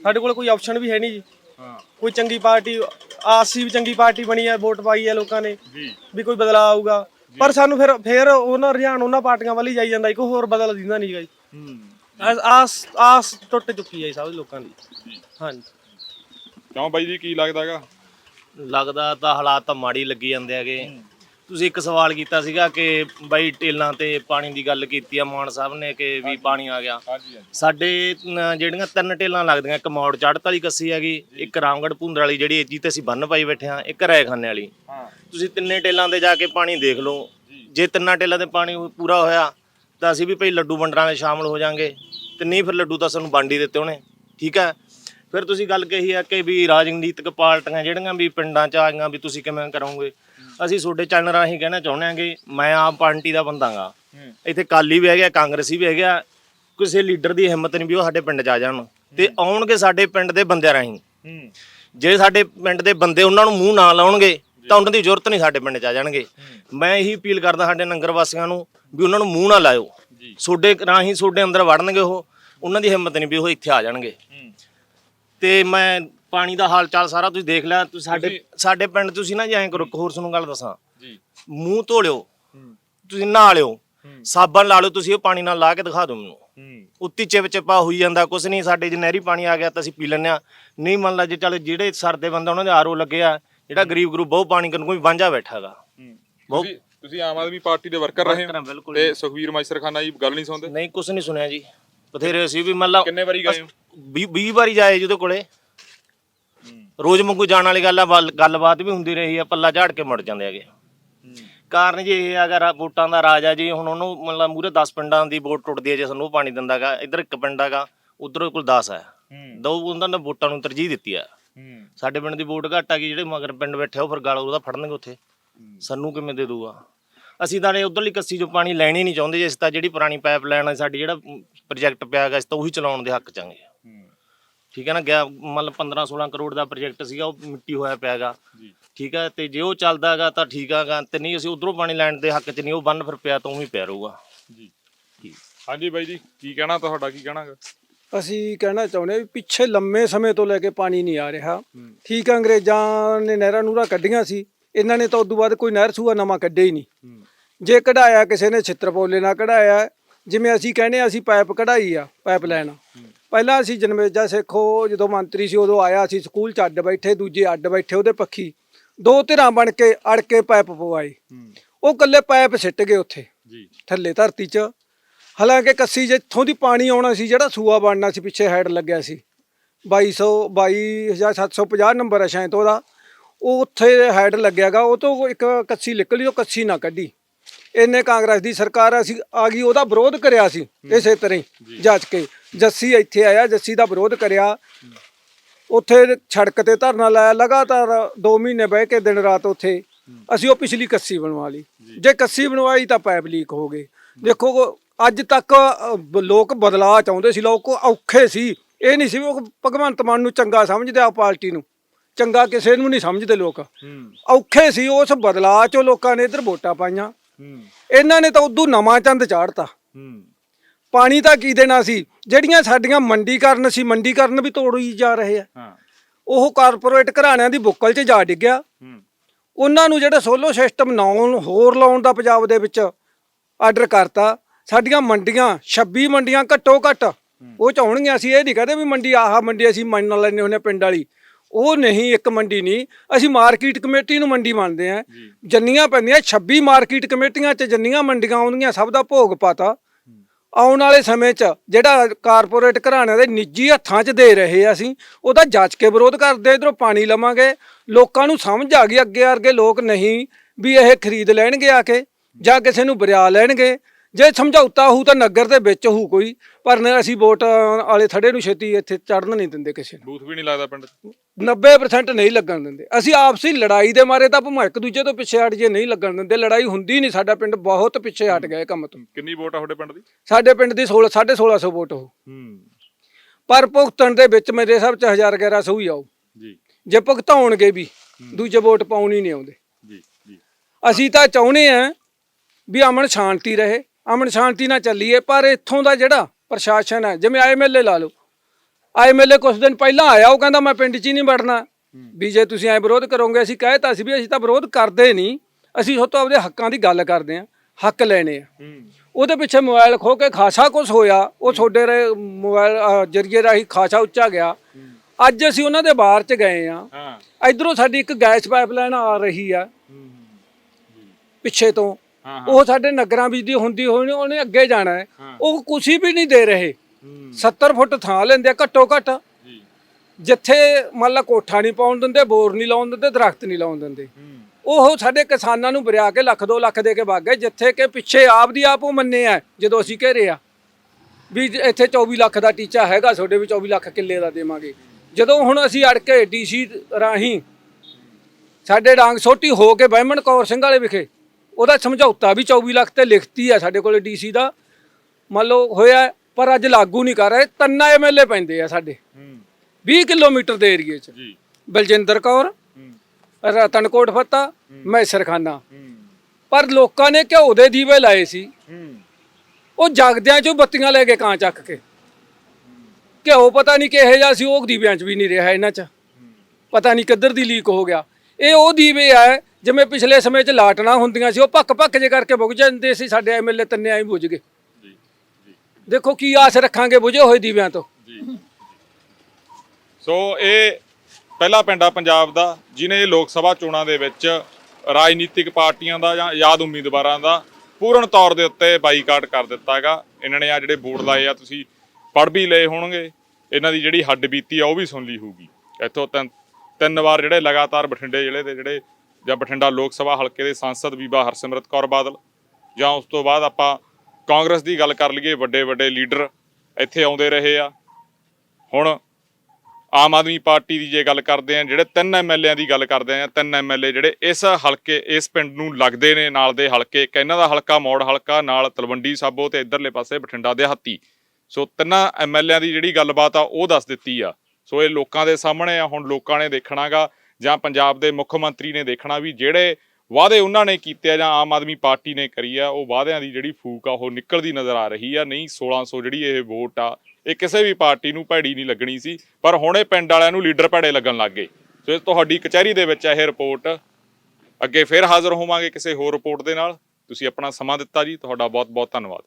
[SPEAKER 7] ਸਾਡੇ ਕੋਲ ਕੋਈ ਆਪਸ਼ਨ ਵੀ ਹੈ ਨਹੀਂ ਜੀ।
[SPEAKER 1] ਹਾਂ।
[SPEAKER 7] ਕੋਈ ਚੰਗੀ ਪਾਰਟੀ ਆਸ ਸੀ ਵੀ ਚੰਗੀ ਪਾਰਟੀ ਬਣੀ ਹੈ ਵੋਟ ਪਾਈ ਹੈ ਲੋਕਾਂ ਨੇ
[SPEAKER 1] ਜੀ।
[SPEAKER 7] ਵੀ ਕੋਈ ਬਦਲਾਅ ਆਊਗਾ। ਪਰ ਸਾਨੂੰ ਫਿਰ ਫਿਰ ਉਹਨਾਂ ਰੁਝਾਨ ਉਹਨਾਂ ਪਾਰਟੀਆਂ ਵੱਲ ਹੀ ਜਾਈ ਜਾਂਦਾ ਕੋਈ ਹੋਰ ਬਦਲ ਦਿੰਦਾ ਨਹੀਂ ਜੀ। ਆਸ- ਆਸ ਆਸ ਟੁੱਟ ਚੁੱਕੀ ਹੈ ਜੀ ਸਭ ਲੋਕਾਂ ਦੀ। ਹਾਂਜੀ।
[SPEAKER 1] ਕਿਉਂ ਬਾਈ ਜੀ ਕੀ ਲੱਗਦਾਗਾ
[SPEAKER 5] ਲੱਗਦਾ ਤਾਂ ਹਾਲਾਤ ਤਾਂ ਮਾੜੀ ਲੱਗੀ ਜਾਂਦੇ ਹੈਗੇ। ਤੁਸੀਂ ਇੱਕ ਸਵਾਲ ਕੀਤਾ ਸੀਗਾ ਕਿ ਬਾਈ ਟੇਲਾਂ ਤੇ ਪਾਣੀ ਦੀ ਗੱਲ ਕੀਤੀ ਆ ਮਾਨ ਸਾਹਿਬ ਨੇ ਕਿ ਵੀ ਪਾਣੀ ਆ ਗਿਆ।
[SPEAKER 1] ਹਾਂਜੀ
[SPEAKER 5] ਸਾਡੇ ਅਮ, ਜਿਹੜੀਆਂ ਤਿੰਨ ਟੇਲਾਂ ਲੱਗਦੀਆਂ ਇੱਕ ਮੌੜ ਚੜ੍ਹਤ ਵਾਲੀ ਕੱਸੀ ਹੈਗੀ ਇੱਕ ਰਾਮਗੜ੍ਹ ਭੁੰਦਰ ਵਾਲੀ ਜਿਹੜੀ ਜਿੱਤੇ ਅਸੀਂ ਬੰਨ ਪਾਈ ਬੈਠੇ ਹਾਂ ਇੱਕ ਰਾਇਖਾਨੇ ਵਾਲੀ।
[SPEAKER 1] ਹਾਂ।
[SPEAKER 5] ਤੁਸੀਂ ਤਿੰਨੇ ਟੇਲਾਂ ਤੇ ਜਾ ਕੇ ਪਾਣੀ ਦੇਖ ਲਓ। ਜੇ। ਤਿੰਨਾਂ ਟੇਲਾਂ ਤੇ ਪਾਣੀ ਪੂਰਾ ਹੋਇਆ ਤਾਂ ਅਸੀਂ ਵੀ ਭਈ ਲੱਡੂ ਵੰਡਰਾਂ ਵਿੱਚ ਸ਼ਾਮਲ ਹੋ ਜਾਾਂਗੇ। ਤੇ ਨਹੀਂ ਫਿਰ ਲੱਡੂ ਤਾਂ ਸਾਨੂੰ ਵੰਡ ਹੀ ਦਿੱਤੇ ਉਹਨੇ ਠੀਕ ਹੈ? ਫਿਰ ਤੁਸੀਂ ਗੱਲ ਕਹੀ ਆ ਕਿ ਵੀ ਰਾਜਨੀਤਿਕ ਪਾਰਟੀਆਂ ਜਿਹੜੀਆਂ ਵੀ ਪਿੰਡਾਂ 'ਚ ਆ ਗਈਆਂ ਵੀ ਤੁਸੀਂ ਕਿਵੇਂ ਕਰੋਗੇ? ਅਸੀਂ ਤੁਹਾਡੇ ਚੈਨਲ ਰਾਹੀਂ ਕਹਿਣਾ ਚਾਹੁੰਦੇ ਹਾਂਗੇ ਮੈਂ ਆਮ ਪਾਰਟੀ ਦਾ ਬੰਦਾਗਾ ਇੱਥੇ ਕਾਲੀ ਵੀ ਹੈਗਾ ਕਾਂਗਰਸੀ ਵੀ ਹੈਗਾ ਕਿਸੇ ਲੀਡਰ ਦੀ ਹਿੰਮਤ ਨਹੀਂ ਵੀ ਉਹ ਸਾਡੇ ਪਿੰਡ 'ਚ ਆ ਜਾਣ। ਤੇ ਆਉਣਗੇ ਸਾਡੇ ਪਿੰਡ ਦੇ ਬੰਦਿਆਂ ਰਾਹੀਂ। ਜੇ ਸਾਡੇ ਪਿੰਡ ਦੇ ਬੰਦੇ ਉਹਨਾਂ ਨੂੰ ਮੂੰਹ ਨਾ ਲਾਉਣਗੇ ਤਾਂ ਉਹਨਾਂ ਦੀ ਜ਼ਰੂਰਤ ਨਹੀਂ ਸਾਡੇ ਪਿੰਡ 'ਚ ਆ ਜਾਣਗੇ। ਮੈਂ ਇਹੀ ਅਪੀਲ ਕਰਦਾ ਸਾਡੇ ਨੰਗਰ ਵਾਸੀਆਂ ਨੂੰ ਵੀ ਉਹਨਾਂ ਨੂੰ ਮੂੰਹ ਨਾ ਲਾਇਓ। ਤੁਹਾਡੇ ਰਾਹੀਂ ਤੁਹਾਡੇ ਅੰਦਰ ਵੜਨਗੇ ਉਹ ਉਹਨਾਂ ਦੀ ਹਿੰਮਤ ਨਹੀਂ ਵੀ ਉਹ ਇੱਥੇ ਆ ਜਾਣਗੇ। ਤੇ ਮੈਂ ਪਾਣੀ ਦਾ ਹਾਲ ਚਾਲ ਸਾਰਾ ਤੁਸੀਂ ਦੇਖ ਲਿਆ ਤੁਸੀਂ ਸਾਡੇ ਸਾਡੇ ਪਿੰਡ ਤੁਸੀਂ ਨਾ ਜੇ ਐਂ ਕਰੋ ਇੱਕ ਹੋਰ ਤੁਹਾਨੂੰ ਗੱਲ ਦੱਸਾਂ।
[SPEAKER 1] ਜੀ।
[SPEAKER 5] ਮੂੰਹ ਧੋ ਲਿਓ ਤੁਸੀਂ ਨਹਾ ਲਿਓ ਸਾਬਣ ਲਾ ਲਿਓ ਤੁਸੀਂ ਉਹ ਪਾਣੀ ਨਾਲ ਲਾ ਕੇ ਦਿਖਾ ਦਿਓ ਮੈਨੂੰ। ਉੱਤੀ ਚਿਪ ਚਿਪਾ ਹੋਈ ਜਾਂਦਾ ਕੁਛ ਨਹੀਂ ਸਾਡੇ ਜੇ ਨਹਿਰੀ ਪਾਣੀ ਆ ਗਿਆ ਤਾਂ ਅਸੀਂ ਪੀ ਲੈਂਦੇ ਆ ਨਹੀਂ ਮੰਨ ਲਾ ਜੇ ਚੱਲ ਜਿਹੜੇ ਸਰਦੇ ਬੰਦੇ ਉਹਨਾਂ ਦੇ ਆਰਓ ਲੱਗੇ ਆ ਜਿਹੜਾ ਗਰੀਬ ਗਰੂ ਬਹੁ ਪਾਣੀ ਕਰਨ ਕੋਈ ਵਾਂਝਾ ਬੈਠਾਗਾ ਬਹੁਤ
[SPEAKER 1] ਤੁਸੀਂ ਆਮ ਆਦਮੀ ਪਾਰਟੀ ਦੇ ਵਰਕਰ ਰਹੇ
[SPEAKER 5] ਹਾਂ,
[SPEAKER 1] ਤੇ ਸੁਖਵੀਰ ਮਾਈਸਰ ਖਾਨਾ ਜੀ ਗੱਲ ਨਹੀਂ ਸੁਣਦੇ?
[SPEAKER 5] ਨਹੀਂ ਕੁਛ ਨਹੀਂ ਸੁਣਿਆ ਜੀ। ਬਥੇਰੇ ਅਸੀਂ ਵੀ ਮੰਨ ਲਾ
[SPEAKER 1] ਕਿੰਨੇ ਵਾਰੀ ਗਏ ਹੋ?
[SPEAKER 5] 20 20 ਵਾਰੀ ਜਾਏ ਜਿਹਦੇ ਕੋਲੇ। ਰੋਜ਼ ਮੰਗੂ ਜਾਣ ਵਾਲੀ ਗੱਲ ਆ ਵੱਲ- ਗੱਲਬਾਤ ਵੀ ਹੁੰਦੀ ਰਹੀ ਆ ਪੱਲਾ ਝਾੜ ਕੇ ਮੁੜ ਜਾਂਦੇ ਹੈਗੇ। ਕਾਰਨ ਜੀ ਇਹ ਅਗਰ ਵੋਟਾਂ ਦਾ ਰਾਜ ਆ ਜੀ ਹੁਣ ਉਹਨੂੰ ਮਤਲਬ ਮੂਰੇ 10 ਪਿੰਡਾਂ ਦੀ ਵੋਟ ਟੁੱਟਦੀ ਹੈ ਜੇ ਸਾਨੂੰ ਉਹ ਪਾਣੀ ਦਿੰਦਾਗਾ ਇੱਧਰ ਇੱਕ ਪਿੰਡ ਹੈਗਾ ਉਧਰ ਕੋਲ 10 ਹੈ
[SPEAKER 1] ਹੂੰ।
[SPEAKER 5] ਦੋ ਉਹਨਾਂ ਨੇ ਵੋਟਾਂ ਨੂੰ ਤਰਜੀਹ ਦਿੱਤੀ ਆ।
[SPEAKER 1] ਹੂੰ।
[SPEAKER 5] ਸਾਡੇ ਪਿੰਡ ਦੀ ਵੋਟ ਘੱਟ ਆ ਗਈ ਜਿਹੜੇ ਮਗਰ ਪਿੰਡ ਬੈਠੇ ਆ, ਉਹ ਫਿਰ ਗਾਲ ਉਹਦਾ ਫੜਨਗੇ ਉੱਥੇ। ਸਾਨੂੰ ਕਿਵੇਂ ਦੇ ਦੂਗਾ ਅਸੀਂ ਤਾਂ ਇਹ ਉਧਰਲੀ ਕੱਸੀ ਚੋਂ ਪਾਣੀ ਲੈਣੀ ਨਹੀਂ ਚਾਹੁੰਦੇ ਜੇ ਅਸੀਂ ਤਾਂ ਜਿਹੜੀ ਪੁਰਾਣੀ ਪਾਈਪ ਲਾਈਨ ਹੈ ਸਾਡੀ ਜਿਹੜਾ ਪ੍ਰੋਜੈਕਟ ਪਿਆ ਹੈਗਾ ਅਸੀਂ ਤਾਂ ਉਹੀ ਚਲਾਉਣ ਦੇ ਹੱਕ ਚਾਂਗੇ ਠੀਕ ਹੈ ਨਾ ਗਿਆ ਮਤਲਬ 15 16 ਕਰੋੜ ਦਾ ਪ੍ਰੋਜੈਕਟ ਸੀਗਾ ਉਹ ਮਿੱਟੀ ਹੋਇਆ ਪਿਆਗਾ ਠੀਕ ਹੈ ਤੇ ਜੇ ਉਹ ਚੱਲਦਾ ਹੈਗਾ ਤਾਂ ਠੀਕ ਹੈਗਾ ਤੇ ਨਹੀਂ ਅਸੀਂ ਉਧਰੋਂ ਪਾਣੀ ਲੈਣ ਦੇ ਹੱਕ 'ਚ ਨਹੀਂ ਉਹ ਬੰਨ ਫਿਰ ਪਿਆ ਤਾਂ ਉਵੇਂ ਪਿਆ ਰਹੂਗਾ।
[SPEAKER 1] ਹਾਂਜੀ ਬਾਈ ਜੀ ਕੀ ਕਹਿਣਾ ਤੁਹਾਡਾ ਕੀ ਕਹਿਣਾਗਾ
[SPEAKER 3] ਅਸੀਂ ਕਹਿਣਾ ਚਾਹੁੰਦੇ ਹਾਂ ਵੀ ਪਿੱਛੇ ਲੰਮੇ ਸਮੇਂ ਤੋਂ ਲੈ ਕੇ ਪਾਣੀ ਨਹੀਂ ਆ ਰਿਹਾ। ਠੀਕ ਅੰਗਰੇਜ਼ਾਂ ਨੇ ਨਹਿਰਾਂ ਨੂਰਾਂ ਕੱਢੀਆਂ ਸੀ ਇਹਨਾਂ ਨੇ ਤਾਂ ਉਦੋਂ ਬਾਅਦ ਕੋਈ ਨਹਿਰ ਸੂਆ ਨਵਾਂ ਕੱਢਿਆ ਹੀ ਨਹੀਂ। ਜੇ ਕਢਾਇਆ ਕਿਸੇ ਨੇ ਛਿੱਤਰਪੋਲੇ ਨਾਲ ਕਢਾਇਆ ਜਿਵੇਂ ਅਸੀਂ ਕਹਿੰਦੇ ਹਾਂ ਅਸੀਂ ਪਾਈਪ ਕਢਾਈ ਆ ਪਾਈਪ ਲਾਈਨ ਪਹਿਲਾਂ ਅਸੀਂ ਜਨਮੇਜਾ ਸੇਖੋ ਜਦੋਂ ਮੰਤਰੀ ਸੀ ਉਦੋਂ ਆਇਆ ਅਸੀਂ ਸਕੂਲ 'ਚ ਅੱਡ ਬੈਠੇ ਦੂਜੇ ਅੱਡ ਬੈਠੇ ਉਹਦੇ ਪੱਖੀ। ਦੋ ਧਿਰਾਂ ਬਣ ਕੇ ਅੜ ਕੇ ਪਾਈਪ ਪਵਾਏ। ਉਹ ਕੱਲੇ ਪਾਈਪ ਸਿੱਟ ਗਏ ਉੱਥੇ
[SPEAKER 1] ਜੀ।
[SPEAKER 3] ਥੱਲੇ ਧਰਤੀ 'ਚ। ਹਾਲਾਂਕਿ ਕੱਸੀ ਜਿੱਥੋਂ ਦੀ ਪਾਣੀ ਆਉਣਾ ਸੀ ਜਿਹੜਾ ਸੂਆ ਬਣਨਾ ਸੀ ਪਿੱਛੇ ਹੈਡ ਲੱਗਿਆ ਸੀ। 2200 22750 ਨੰਬਰ ਹੈ ਸ਼ਾਇਦ ਉਹਦਾ। ਉਹ ਉੱਥੇ ਹੈਡ ਲੱਗਿਆਗਾ ਉਹ ਤੋਂ ਇੱਕ ਕੱਸੀ ਨਿਕਲੀ ਉਹ ਕੱਸੀ ਨਾ ਕੱਢੀ। ਇਹਨੇ ਕਾਂਗਰਸ ਦੀ ਸਰਕਾਰ ਅਸੀਂ ਆ ਗਈ ਉਹਦਾ ਵਿਰੋਧ ਕਰਿਆ ਸੀ ਇਸੇ ਤਰ੍ਹਾਂ ਹੀ ਜਾਂਚ ਕੇ ਜੱਸੀ ਇੱਥੇ ਆਇਆ ਜੱਸੀ ਦਾ ਵਿਰੋਧ ਕਰਿਆ। ਉੱਥੇ ਸੜਕ ਤੇ ਧਰਨਾ ਲਾਇਆ ਲਗਾਤਾਰ 2 ਮਹੀਨੇ ਬਹਿ ਕੇ ਦਿਨ ਰਾਤ ਉੱਥੇ ਅਸੀਂ ਉਹ ਪਿਛਲੀ ਕੱਸੀ ਬਣਵਾ ਲਈ। ਜੇ। ਕੱਸੀ ਬਣਵਾਈ ਤਾਂ ਪਾਈਪ ਲੀਕ ਹੋ ਗਏ। ਦੇਖੋ ਅੱਜ ਤੱਕ ਲੋਕ ਬਦਲਾਅ ਚਾਹੁੰਦੇ ਸੀ ਲੋਕ ਔਖੇ ਸੀ। ਇਹ ਨਹੀਂ ਸੀ ਉਹ ਭਗਵੰਤ ਮਾਨ ਨੂੰ ਚੰਗਾ ਸਮਝਦੇ ਆ ਪਾਰਟੀ ਨੂੰ। ਚੰਗਾ ਕਿਸੇ ਨੂੰ ਨਹੀਂ ਸਮਝਦੇ ਲੋਕ। ਔਖੇ ਸੀ ਉਸ ਬਦਲਾਅ ਚੋਂ ਲੋਕਾਂ ਨੇ ਇੱਧਰ ਵੋਟਾਂ ਪਾਈਆਂ। ਇਹਨਾਂ ਨੇ ਤਾਂ ਉਦੋਂ ਨਵਾਂ ਚੰਦ ਚਾੜਤਾ। ਪਾਣੀ ਤਾਂ ਕੀ ਦੇਣਾ ਸੀ? ਜਿਹੜੀਆਂ ਸਾਡੀਆਂ ਮੰਡੀਕਰਨ ਸੀ ਮੰਡੀਕਰਨ ਵੀ ਤੋੜੀ ਜਾ ਰਹੇ ਆ।
[SPEAKER 1] ਹਾਂ।
[SPEAKER 3] ਉਹ ਕਾਰਪੋਰੇਟ ਘਰਾਣਿਆਂ ਦੀ ਬੁੱਕਲ 'ਚ ਜਾ ਡਿੱਗਿਆ। ਉਹਨਾਂ ਨੂੰ ਜਿਹੜੇ ਸੋਲੋ ਸਿਸਟਮ ਲਾਉਣ ਹੋਰ ਲਾਉਣ ਦਾ ਪੰਜਾਬ ਦੇ ਵਿੱਚ ਆਰਡਰ ਕਰਤਾ। ਸਾਡੀਆਂ ਮੰਡੀਆਂ 26 ਮੰਡੀਆਂ ਘੱਟੋ ਘੱਟ ਉਹ ਚਾਹਣਗੀਆਂ ਅਸੀਂ ਇਹ ਨਹੀਂ ਕਹਦੇ ਵੀ ਮੰਡੀ ਆਹ ਮੰਡੀ ਅਸੀਂ ਮੰਨ ਲੈਂਦੇ ਹੁੰਦੇ ਪਿੰਡ ਵਾਲੀ। ਉਹ ਨਹੀਂ ਇੱਕ ਮੰਡੀ ਨਹੀਂ। ਅਸੀਂ ਮਾਰਕੀਟ ਕਮੇਟੀ ਨੂੰ ਮੰਡੀ ਮੰਨਦੇ ਆ ਜੰਨੀਆਂ ਪੈਂਦੀਆਂ 26 ਮਾਰਕੀਟ ਕਮੇਟੀਆਂ 'ਚ ਜੰਨੀਆਂ ਮੰਡੀਆਂ ਆਉਂਦੀਆਂ ਸਭ ਦਾ ਭੋਗ ਪਾਤਾ। ਆਉਣ ਵਾਲੇ ਸਮੇਂ 'ਚ ਜਿਹੜਾ ਕਾਰਪੋਰੇਟ ਘਰਾਣਿਆਂ ਦੇ ਨਿੱਜੀ ਹੱਥਾਂ 'ਚ ਦੇ ਰਹੇ ਆ ਅਸੀਂ ਉਹਦਾ ਜਾਂਚ ਕੇ ਵਿਰੋਧ ਕਰਦੇ ਇਧਰੋਂ ਪਾਣੀ ਲਵਾਂਗੇ। ਲੋਕਾਂ ਨੂੰ ਸਮਝ ਆ ਗਈ ਅੱਗੇ ਅਰਗੇ ਲੋਕ ਨਹੀਂ ਵੀ ਇਹ ਖਰੀਦ ਲੈਣਗੇ ਆ ਕੇ ਜਾਂ ਕਿਸੇ ਨੂੰ ਬਰਿਆ ਲੈਣਗੇ। ਜੇ ਸਮਝੌਤਾ ਹੋਊ ਤਾਂ ਨਗਰ ਦੇ ਵਿੱਚ ਹੋਊ ਕੋਈ ਪਰ ਨਾ ਅਸੀਂ ਵੋਟ ਵਾਲੇ ਥੜੇ ਨੂੰ ਛੇਤੀ ਇੱਥੇ ਚੜਨ ਨਹੀਂ ਦਿੰਦੇ ਕਿਸੇ ਨੂੰ।
[SPEAKER 1] ਬੂਥ ਵੀ ਨਹੀਂ ਲੱਗਦਾ ਪਿੰਡ 'ਚ?
[SPEAKER 3] 90% ਨਹੀਂ ਲੱਗਣ ਦਿੰਦੇ। ਅਸੀਂ ਆਪਸੀ ਲੜਾਈ ਦੇ ਮਾਰੇ ਤਾਂ ਭਾਵੇਂ ਇੱਕ ਦੂਜੇ ਤੋਂ ਪਿੱਛੇ ਹਟ ਜੇ ਨਹੀਂ ਲੱਗਣ ਦਿੰਦੇ। ਲੜਾਈ ਹੁੰਦੀ ਨਹੀਂ ਸਾਡਾ ਪਿੰਡ ਬਹੁਤ ਪਿੱਛੇ ਹਟ ਗਿਆ ਇਹ ਕੰਮ ਤੋਂ।
[SPEAKER 1] ਕਿੰਨੀ ਵੋਟ ਆ ਤੁਹਾਡੇ ਪਿੰਡ ਦੀ?
[SPEAKER 3] ਸਾਡੇ ਪਿੰਡ ਦੀ 16 1650 ਵੋਟ ਹੋ।
[SPEAKER 1] ਹੂੰ।
[SPEAKER 3] ਪਰ ਭੁਗਤਣ ਦੇ ਵਿੱਚ ਮੇਰੇ ਹਿਸਾਬ ਚ 1000 1100 ਹੀ ਆਉ
[SPEAKER 1] ਜੀ।
[SPEAKER 3] ਜੇ ਭੁਗਤਾਉਣਗੇ ਵੀ ਦੂਜੇ ਵੋਟ ਪਾਉਣ ਹੀ ਨਹੀਂ ਆਉਂਦੇ।
[SPEAKER 1] ਜੀ ਜੀ।
[SPEAKER 3] ਅਸੀਂ ਤਾਂ ਚਾਹੁੰਦੇ ਆ ਵੀ ਅਮਨ ਸ਼ਾਂਤੀ ਰਹੇ। ਅਮਨ ਸ਼ਾਂਤੀ ਨਾਲ ਚੱਲੀਏ ਪਰ ਇੱਥੋਂ ਦਾ ਜਿਹੜਾ ਪ੍ਰਸ਼ਾਸਨ ਹੈ ਜਿਵੇਂ ਐਮਐਲਏ ਲਾ ਲਓ ਐਮਐਲਏ ਕੁਝ ਦਿਨ ਪਹਿਲਾਂ ਆਇਆ ਉਹ ਕਹਿੰਦਾ ਮੈਂ ਪਿੰਡ 'ਚ ਹੀ ਨਹੀਂ ਵੜਨਾ। ਵੀ ਜੇ ਤੁਸੀਂ ਐ ਵਿਰੋਧ ਕਰੋਗੇ ਅਸੀਂ ਕਹਿਤਾ ਸੀ ਵੀ ਅਸੀਂ ਤਾਂ ਵਿਰੋਧ ਕਰਦੇ ਨਹੀਂ ਅਸੀਂ ਉਹ ਤੋਂ ਆਪਦੇ ਹੱਕਾਂ ਦੀ ਗੱਲ ਕਰਦੇ ਆ ਹੱਕ ਲੈਣੇ ਆ। ਉਹਦੇ ਪਿੱਛੇ ਮੋਬਾਈਲ ਖੋ ਕੇ ਖਾਸਾ ਕੁਝ ਹੋਇਆ ਉਹ ਤੁਹਾਡੇ ਮੋਬਾਈਲ ਜਰੀਏ ਰਾਹੀਂ ਖਾਸਾ ਉੱਚਾ ਗਿਆ। ਅੱਜ ਅਸੀਂ ਉਹਨਾਂ ਦੇ ਬਾਹਰ ਚ ਗਏ ਆ
[SPEAKER 1] ਹਾਂ।
[SPEAKER 3] ਇਧਰੋਂ ਸਾਡੀ ਇੱਕ ਗੈਸ ਪਾਈਪਲਾਈਨ ਆ ਰਹੀ ਆ। ਪਿੱਛੇ ਤੋਂ। ਉਹ ਸਾਡੇ ਨਗਰਾਂ ਵਿੱਚ ਦੀ ਹੁੰਦੀ ਹੋਣੀ ਉਹਨੇ ਅੱਗੇ ਜਾਣਾ ਹੈ। ਉਹ ਕੁਛ ਵੀ ਨਹੀਂ ਦੇ ਰਹੇ।
[SPEAKER 1] ਹੂੰ।
[SPEAKER 3] 70 ਫੁੱਟ ਥਾਂ ਲੈਂਦੇ ਘੱਟੋ ਘੱਟ। ਜਿੱਥੇ ਮੰਨ ਲਾ ਕੋਠਾ ਨਹੀਂ ਪਾਉਣ ਦਿੰਦੇ ਬੋਰ ਨਹੀਂ ਲਾਉਣ ਦਿੰਦੇ ਦਰਖਤ ਨਹੀਂ ਲਾਉਣ ਦਿੰਦੇ। ਉਹ ਸਾਡੇ ਕਿਸਾਨਾਂ ਨੂੰ ਬਰਿਆ ਕੇ ਲੱਖ 2 ਲੱਖ ਦੇ ਕੇ ਵਗ ਗਏ ਜਿੱਥੇ ਕਿ ਪਿੱਛੇ ਆਪ ਦੀ ਆਪ ਉਹ ਮੰਨੇ ਆ ਜਦੋਂ ਅਸੀਂ ਘੇਰੇ ਆ। ਵੀ ਇੱਥੇ 24 ਲੱਖ ਦਾ ਟੀਚਾ ਹੈਗਾ ਤੁਹਾਡੇ ਵੀ 24 ਲੱਖ ਕਿੱਲੇ ਦਾ ਦੇਵਾਂਗੇ। ਜਦੋਂ ਹੁਣ ਅਸੀਂ ਅੜ ਕੇ ਡੀਸੀ ਰਾਹੀਂ ਸਾਡੇ ਡਾਂਗ ਸੋਟੀ ਹੋ ਕੇ ਬਹਿਮਣ ਕੌਰ ਸਿੰਘ ਵਾਲੇ ਵਿਖੇ ਉਹਦਾ ਸਮਝੌਤਾ ਵੀ 24 ਲੱਖ ਤੇ ਲਿਖਤੀ ਆ ਸਾਡੇ ਕੋਲੇ ਡੀਸੀ ਦਾ। ਮੰਨ ਲਓ ਹੋਇਆ ਪਰ ਅੱਜ ਲਾਗੂ ਨਹੀਂ ਕਰ ਰਹੇ। ਤਿੰਨ ਐਮਐਲਏ ਪੈਂਦੇ ਆ ਸਾਡੇ।
[SPEAKER 1] ਹੂੰ।
[SPEAKER 3] 20 ਕਿਲੋਮੀਟਰ ਦੇ ਏਰੀਏ 'ਚ।
[SPEAKER 1] ਜੀ।
[SPEAKER 3] ਬਲਜਿੰਦਰ ਕੌਰ ਰਤਨਕੋਟ ਫੱਤਾ ਮੈਸਰਖਾਨਾ। ਪਰ ਲੋਕਾਂ ਨੇ ਘਿਓ ਦੇ ਦੀਵੇ ਲਾਏ ਸੀ। ਉਹ ਜਗਦਿਆਂ ਚੋਂ ਬੱਤੀਆਂ ਲੈ ਕੇ ਕਾਂ ਚੱਕ ਕੇ। ਘਿਓ ਪਤਾ ਨਹੀਂ ਕਿਹੋ ਜਿਹਾ ਸੀ ਉਹ ਦੀਵਿਆਂ 'ਚ ਵੀ ਨਹੀਂ ਰਿਹਾ ਇਹਨਾਂ 'ਚ। ਪਤਾ ਨਹੀਂ ਕਿੱਧਰ ਦੀ ਲੀਕ ਹੋ ਗਿਆ। ਇਹ ਉਹ ਦੀਵੇ ਆ ਜਿਵੇਂ ਪਿਛਲੇ ਸਮੇਂ 'ਚ ਲਾਟਣਾ ਹੁੰਦੀਆਂ ਸੀ ਉਹ ਪੱਕ ਪੱਕ ਜੇ ਕਰਕੇ ਬੁਝ ਜਾਂਦੇ ਸੀ ਸਾਡੇ ਐਮਐਲਏ ਤੰਨੇ ਆਈ ਬੁਝ ਗਏ। ਦੇਖੋ ਕੀ ਆਸ ਰੱਖਾਂਗੇ ਬੁਝੇ ਹੋਏ ਦੀਵਿਆਂ ਤੋਂ।
[SPEAKER 1] ਸੋ ਇਹ ਪਹਿਲਾ ਪਿੰਡ ਪੰਜਾਬ ਦਾ ਜਿਨੇ ਲੋਕ ਸਭਾ ਚੋਣਾਂ ਦੇ ਵਿੱਚ ਰਾਜਨੀਤਿਕ ਪਾਰਟੀਆਂ ਦਾ ਜਾਂ ਆਜ਼ਾਦ ਉਮੀਦਵਾਰਾਂ ਦਾ ਪੂਰਨ ਤੌਰ ਦੇ ਉੱਤੇ ਬਾਈਕਾਟ ਕਰ ਦਿੱਤਾ ਹੈਗਾ। ਇਹਨਾਂ ਨੇ ਆ ਜਿਹੜੇ ਬੋਰਡ ਲਾਏ ਆ ਤੁਸੀਂ ਪੜ੍ਹ ਵੀ ਲਏ ਹੋਣਗੇ। ਇਹਨਾਂ ਦੀ ਜਿਹੜੀ ਹੱਡ ਬੀਤੀ ਆ ਉਹ ਵੀ ਸੁਣ ਲਈ ਹੋਊਗੀ। ਇੱਥੋਂ ਤਿੰਨ ਤਿੰਨ ਵਾਰ ਜਿਹੜੇ ਲਗਾਤਾਰ ਬਠਿੰਡੇ ਜ਼ਿਲ੍ਹੇ ਦੇ ਜਿਹੜੇ ਜਾਂ ਬਠਿੰਡਾ ਲੋਕ ਸਭਾ ਹਲਕੇ ਦੇ ਸੰਸਦ ਬੀਬਾ ਹਰਸਿਮਰਤ ਕੌਰ ਬਾਦਲ, ਜਾਂ ਉਸ ਤੋਂ ਬਾਅਦ ਆਪਾਂ ਕਾਂਗਰਸ ਦੀ ਗੱਲ ਕਰ ਲਈਏ, ਵੱਡੇ ਵੱਡੇ ਲੀਡਰ ਇੱਥੇ ਆਉਂਦੇ ਰਹੇ ਆ। ਹੁਣ ਆਮ ਆਦਮੀ ਪਾਰਟੀ ਦੀ ਜੇ ਗੱਲ ਕਰਦੇ ਆ, ਜਿਹੜੇ ਤਿੰਨ ਐਮਐਲਏਆਂ ਦੀ ਗੱਲ ਕਰਦੇ ਆ, ਤਿੰਨ ਐਮਐਲਏ ਜਿਹੜੇ ਇਸ ਹਲਕੇ, ਇਸ ਪਿੰਡ ਨੂੰ ਲੱਗਦੇ ਨੇ ਨਾਲ ਦੇ ਹਲਕੇ, ਇੱਕ ਇਹਨਾਂ ਦਾ ਹਲਕਾ ਮੌੜ ਹਲਕਾ, ਨਾਲ ਤਲਵੰਡੀ ਸਾਬੋ ਤੇ ਇਧਰਲੇ ਪਾਸੇ ਬਠਿੰਡਾ ਦੇ ਹਾਤੀ ਸੋ ਤਿੰਨਾਂ ਐਮਐਲਏਆਂ ਦੀ ਜਿਹੜੀ ਗੱਲਬਾਤ ਆ, ਉਹ ਦੱਸ ਦਿੱਤੀ ਆ। ਸੋ ਇਹ ਲੋਕਾਂ ਦੇ ਸਾਹਮਣੇ ਆ, ਹੁਣ ਲੋਕਾਂ ਨੇ ਦੇਖਣਾਗਾ ਜਾਂ ਪੰਜਾਬ ਦੇ ਮੁੱਖ ਮੰਤਰੀ ਨੇ ਦੇਖਣਾ ਵੀ ਜਿਹੜੇ ਵਾਅਦੇ ਉਹਨਾਂ ਨੇ ਕੀਤੇ ਆ ਜਾਂ ਆਮ ਆਦਮੀ ਪਾਰਟੀ ਨੇ ਕਰੀ ਆ, ਉਹ ਵਾਅਦਿਆਂ ਦੀ ਜਿਹੜੀ ਫੂਕ ਆ, ਉਹ ਨਿਕਲਦੀ ਨਜ਼ਰ ਆ ਰਹੀ ਆ। ਨਹੀਂ 1600 ਜਿਹੜੀ ਇਹ ਵੋਟ ਆ, ਇਹ ਕਿਸੇ ਵੀ ਪਾਰਟੀ ਨੂੰ ਭੈੜੀ ਨਹੀਂ ਲੱਗਣੀ ਸੀ, ਪਰ ਹੁਣ ਇਹ ਪਿੰਡ ਵਾਲਿਆਂ ਨੂੰ ਲੀਡਰ ਭੈੜੇ ਲੱਗਣ ਲੱਗ ਗਏ। ਸੋ ਇਹ ਤੁਹਾਡੀ ਕਚਹਿਰੀ ਦੇ ਵਿੱਚ ਆ ਇਹ ਰਿਪੋਰਟ। ਅੱਗੇ ਫਿਰ ਹਾਜ਼ਰ ਹੋਵਾਂਗੇ ਕਿਸੇ ਹੋਰ ਰਿਪੋਰਟ ਦੇ ਨਾਲ। ਤੁਸੀਂ ਆਪਣਾ ਸਮਾਂ ਦਿੱਤਾ ਜੀ, ਤੁਹਾਡਾ ਬਹੁਤ ਬਹੁਤ ਧੰਨਵਾਦ।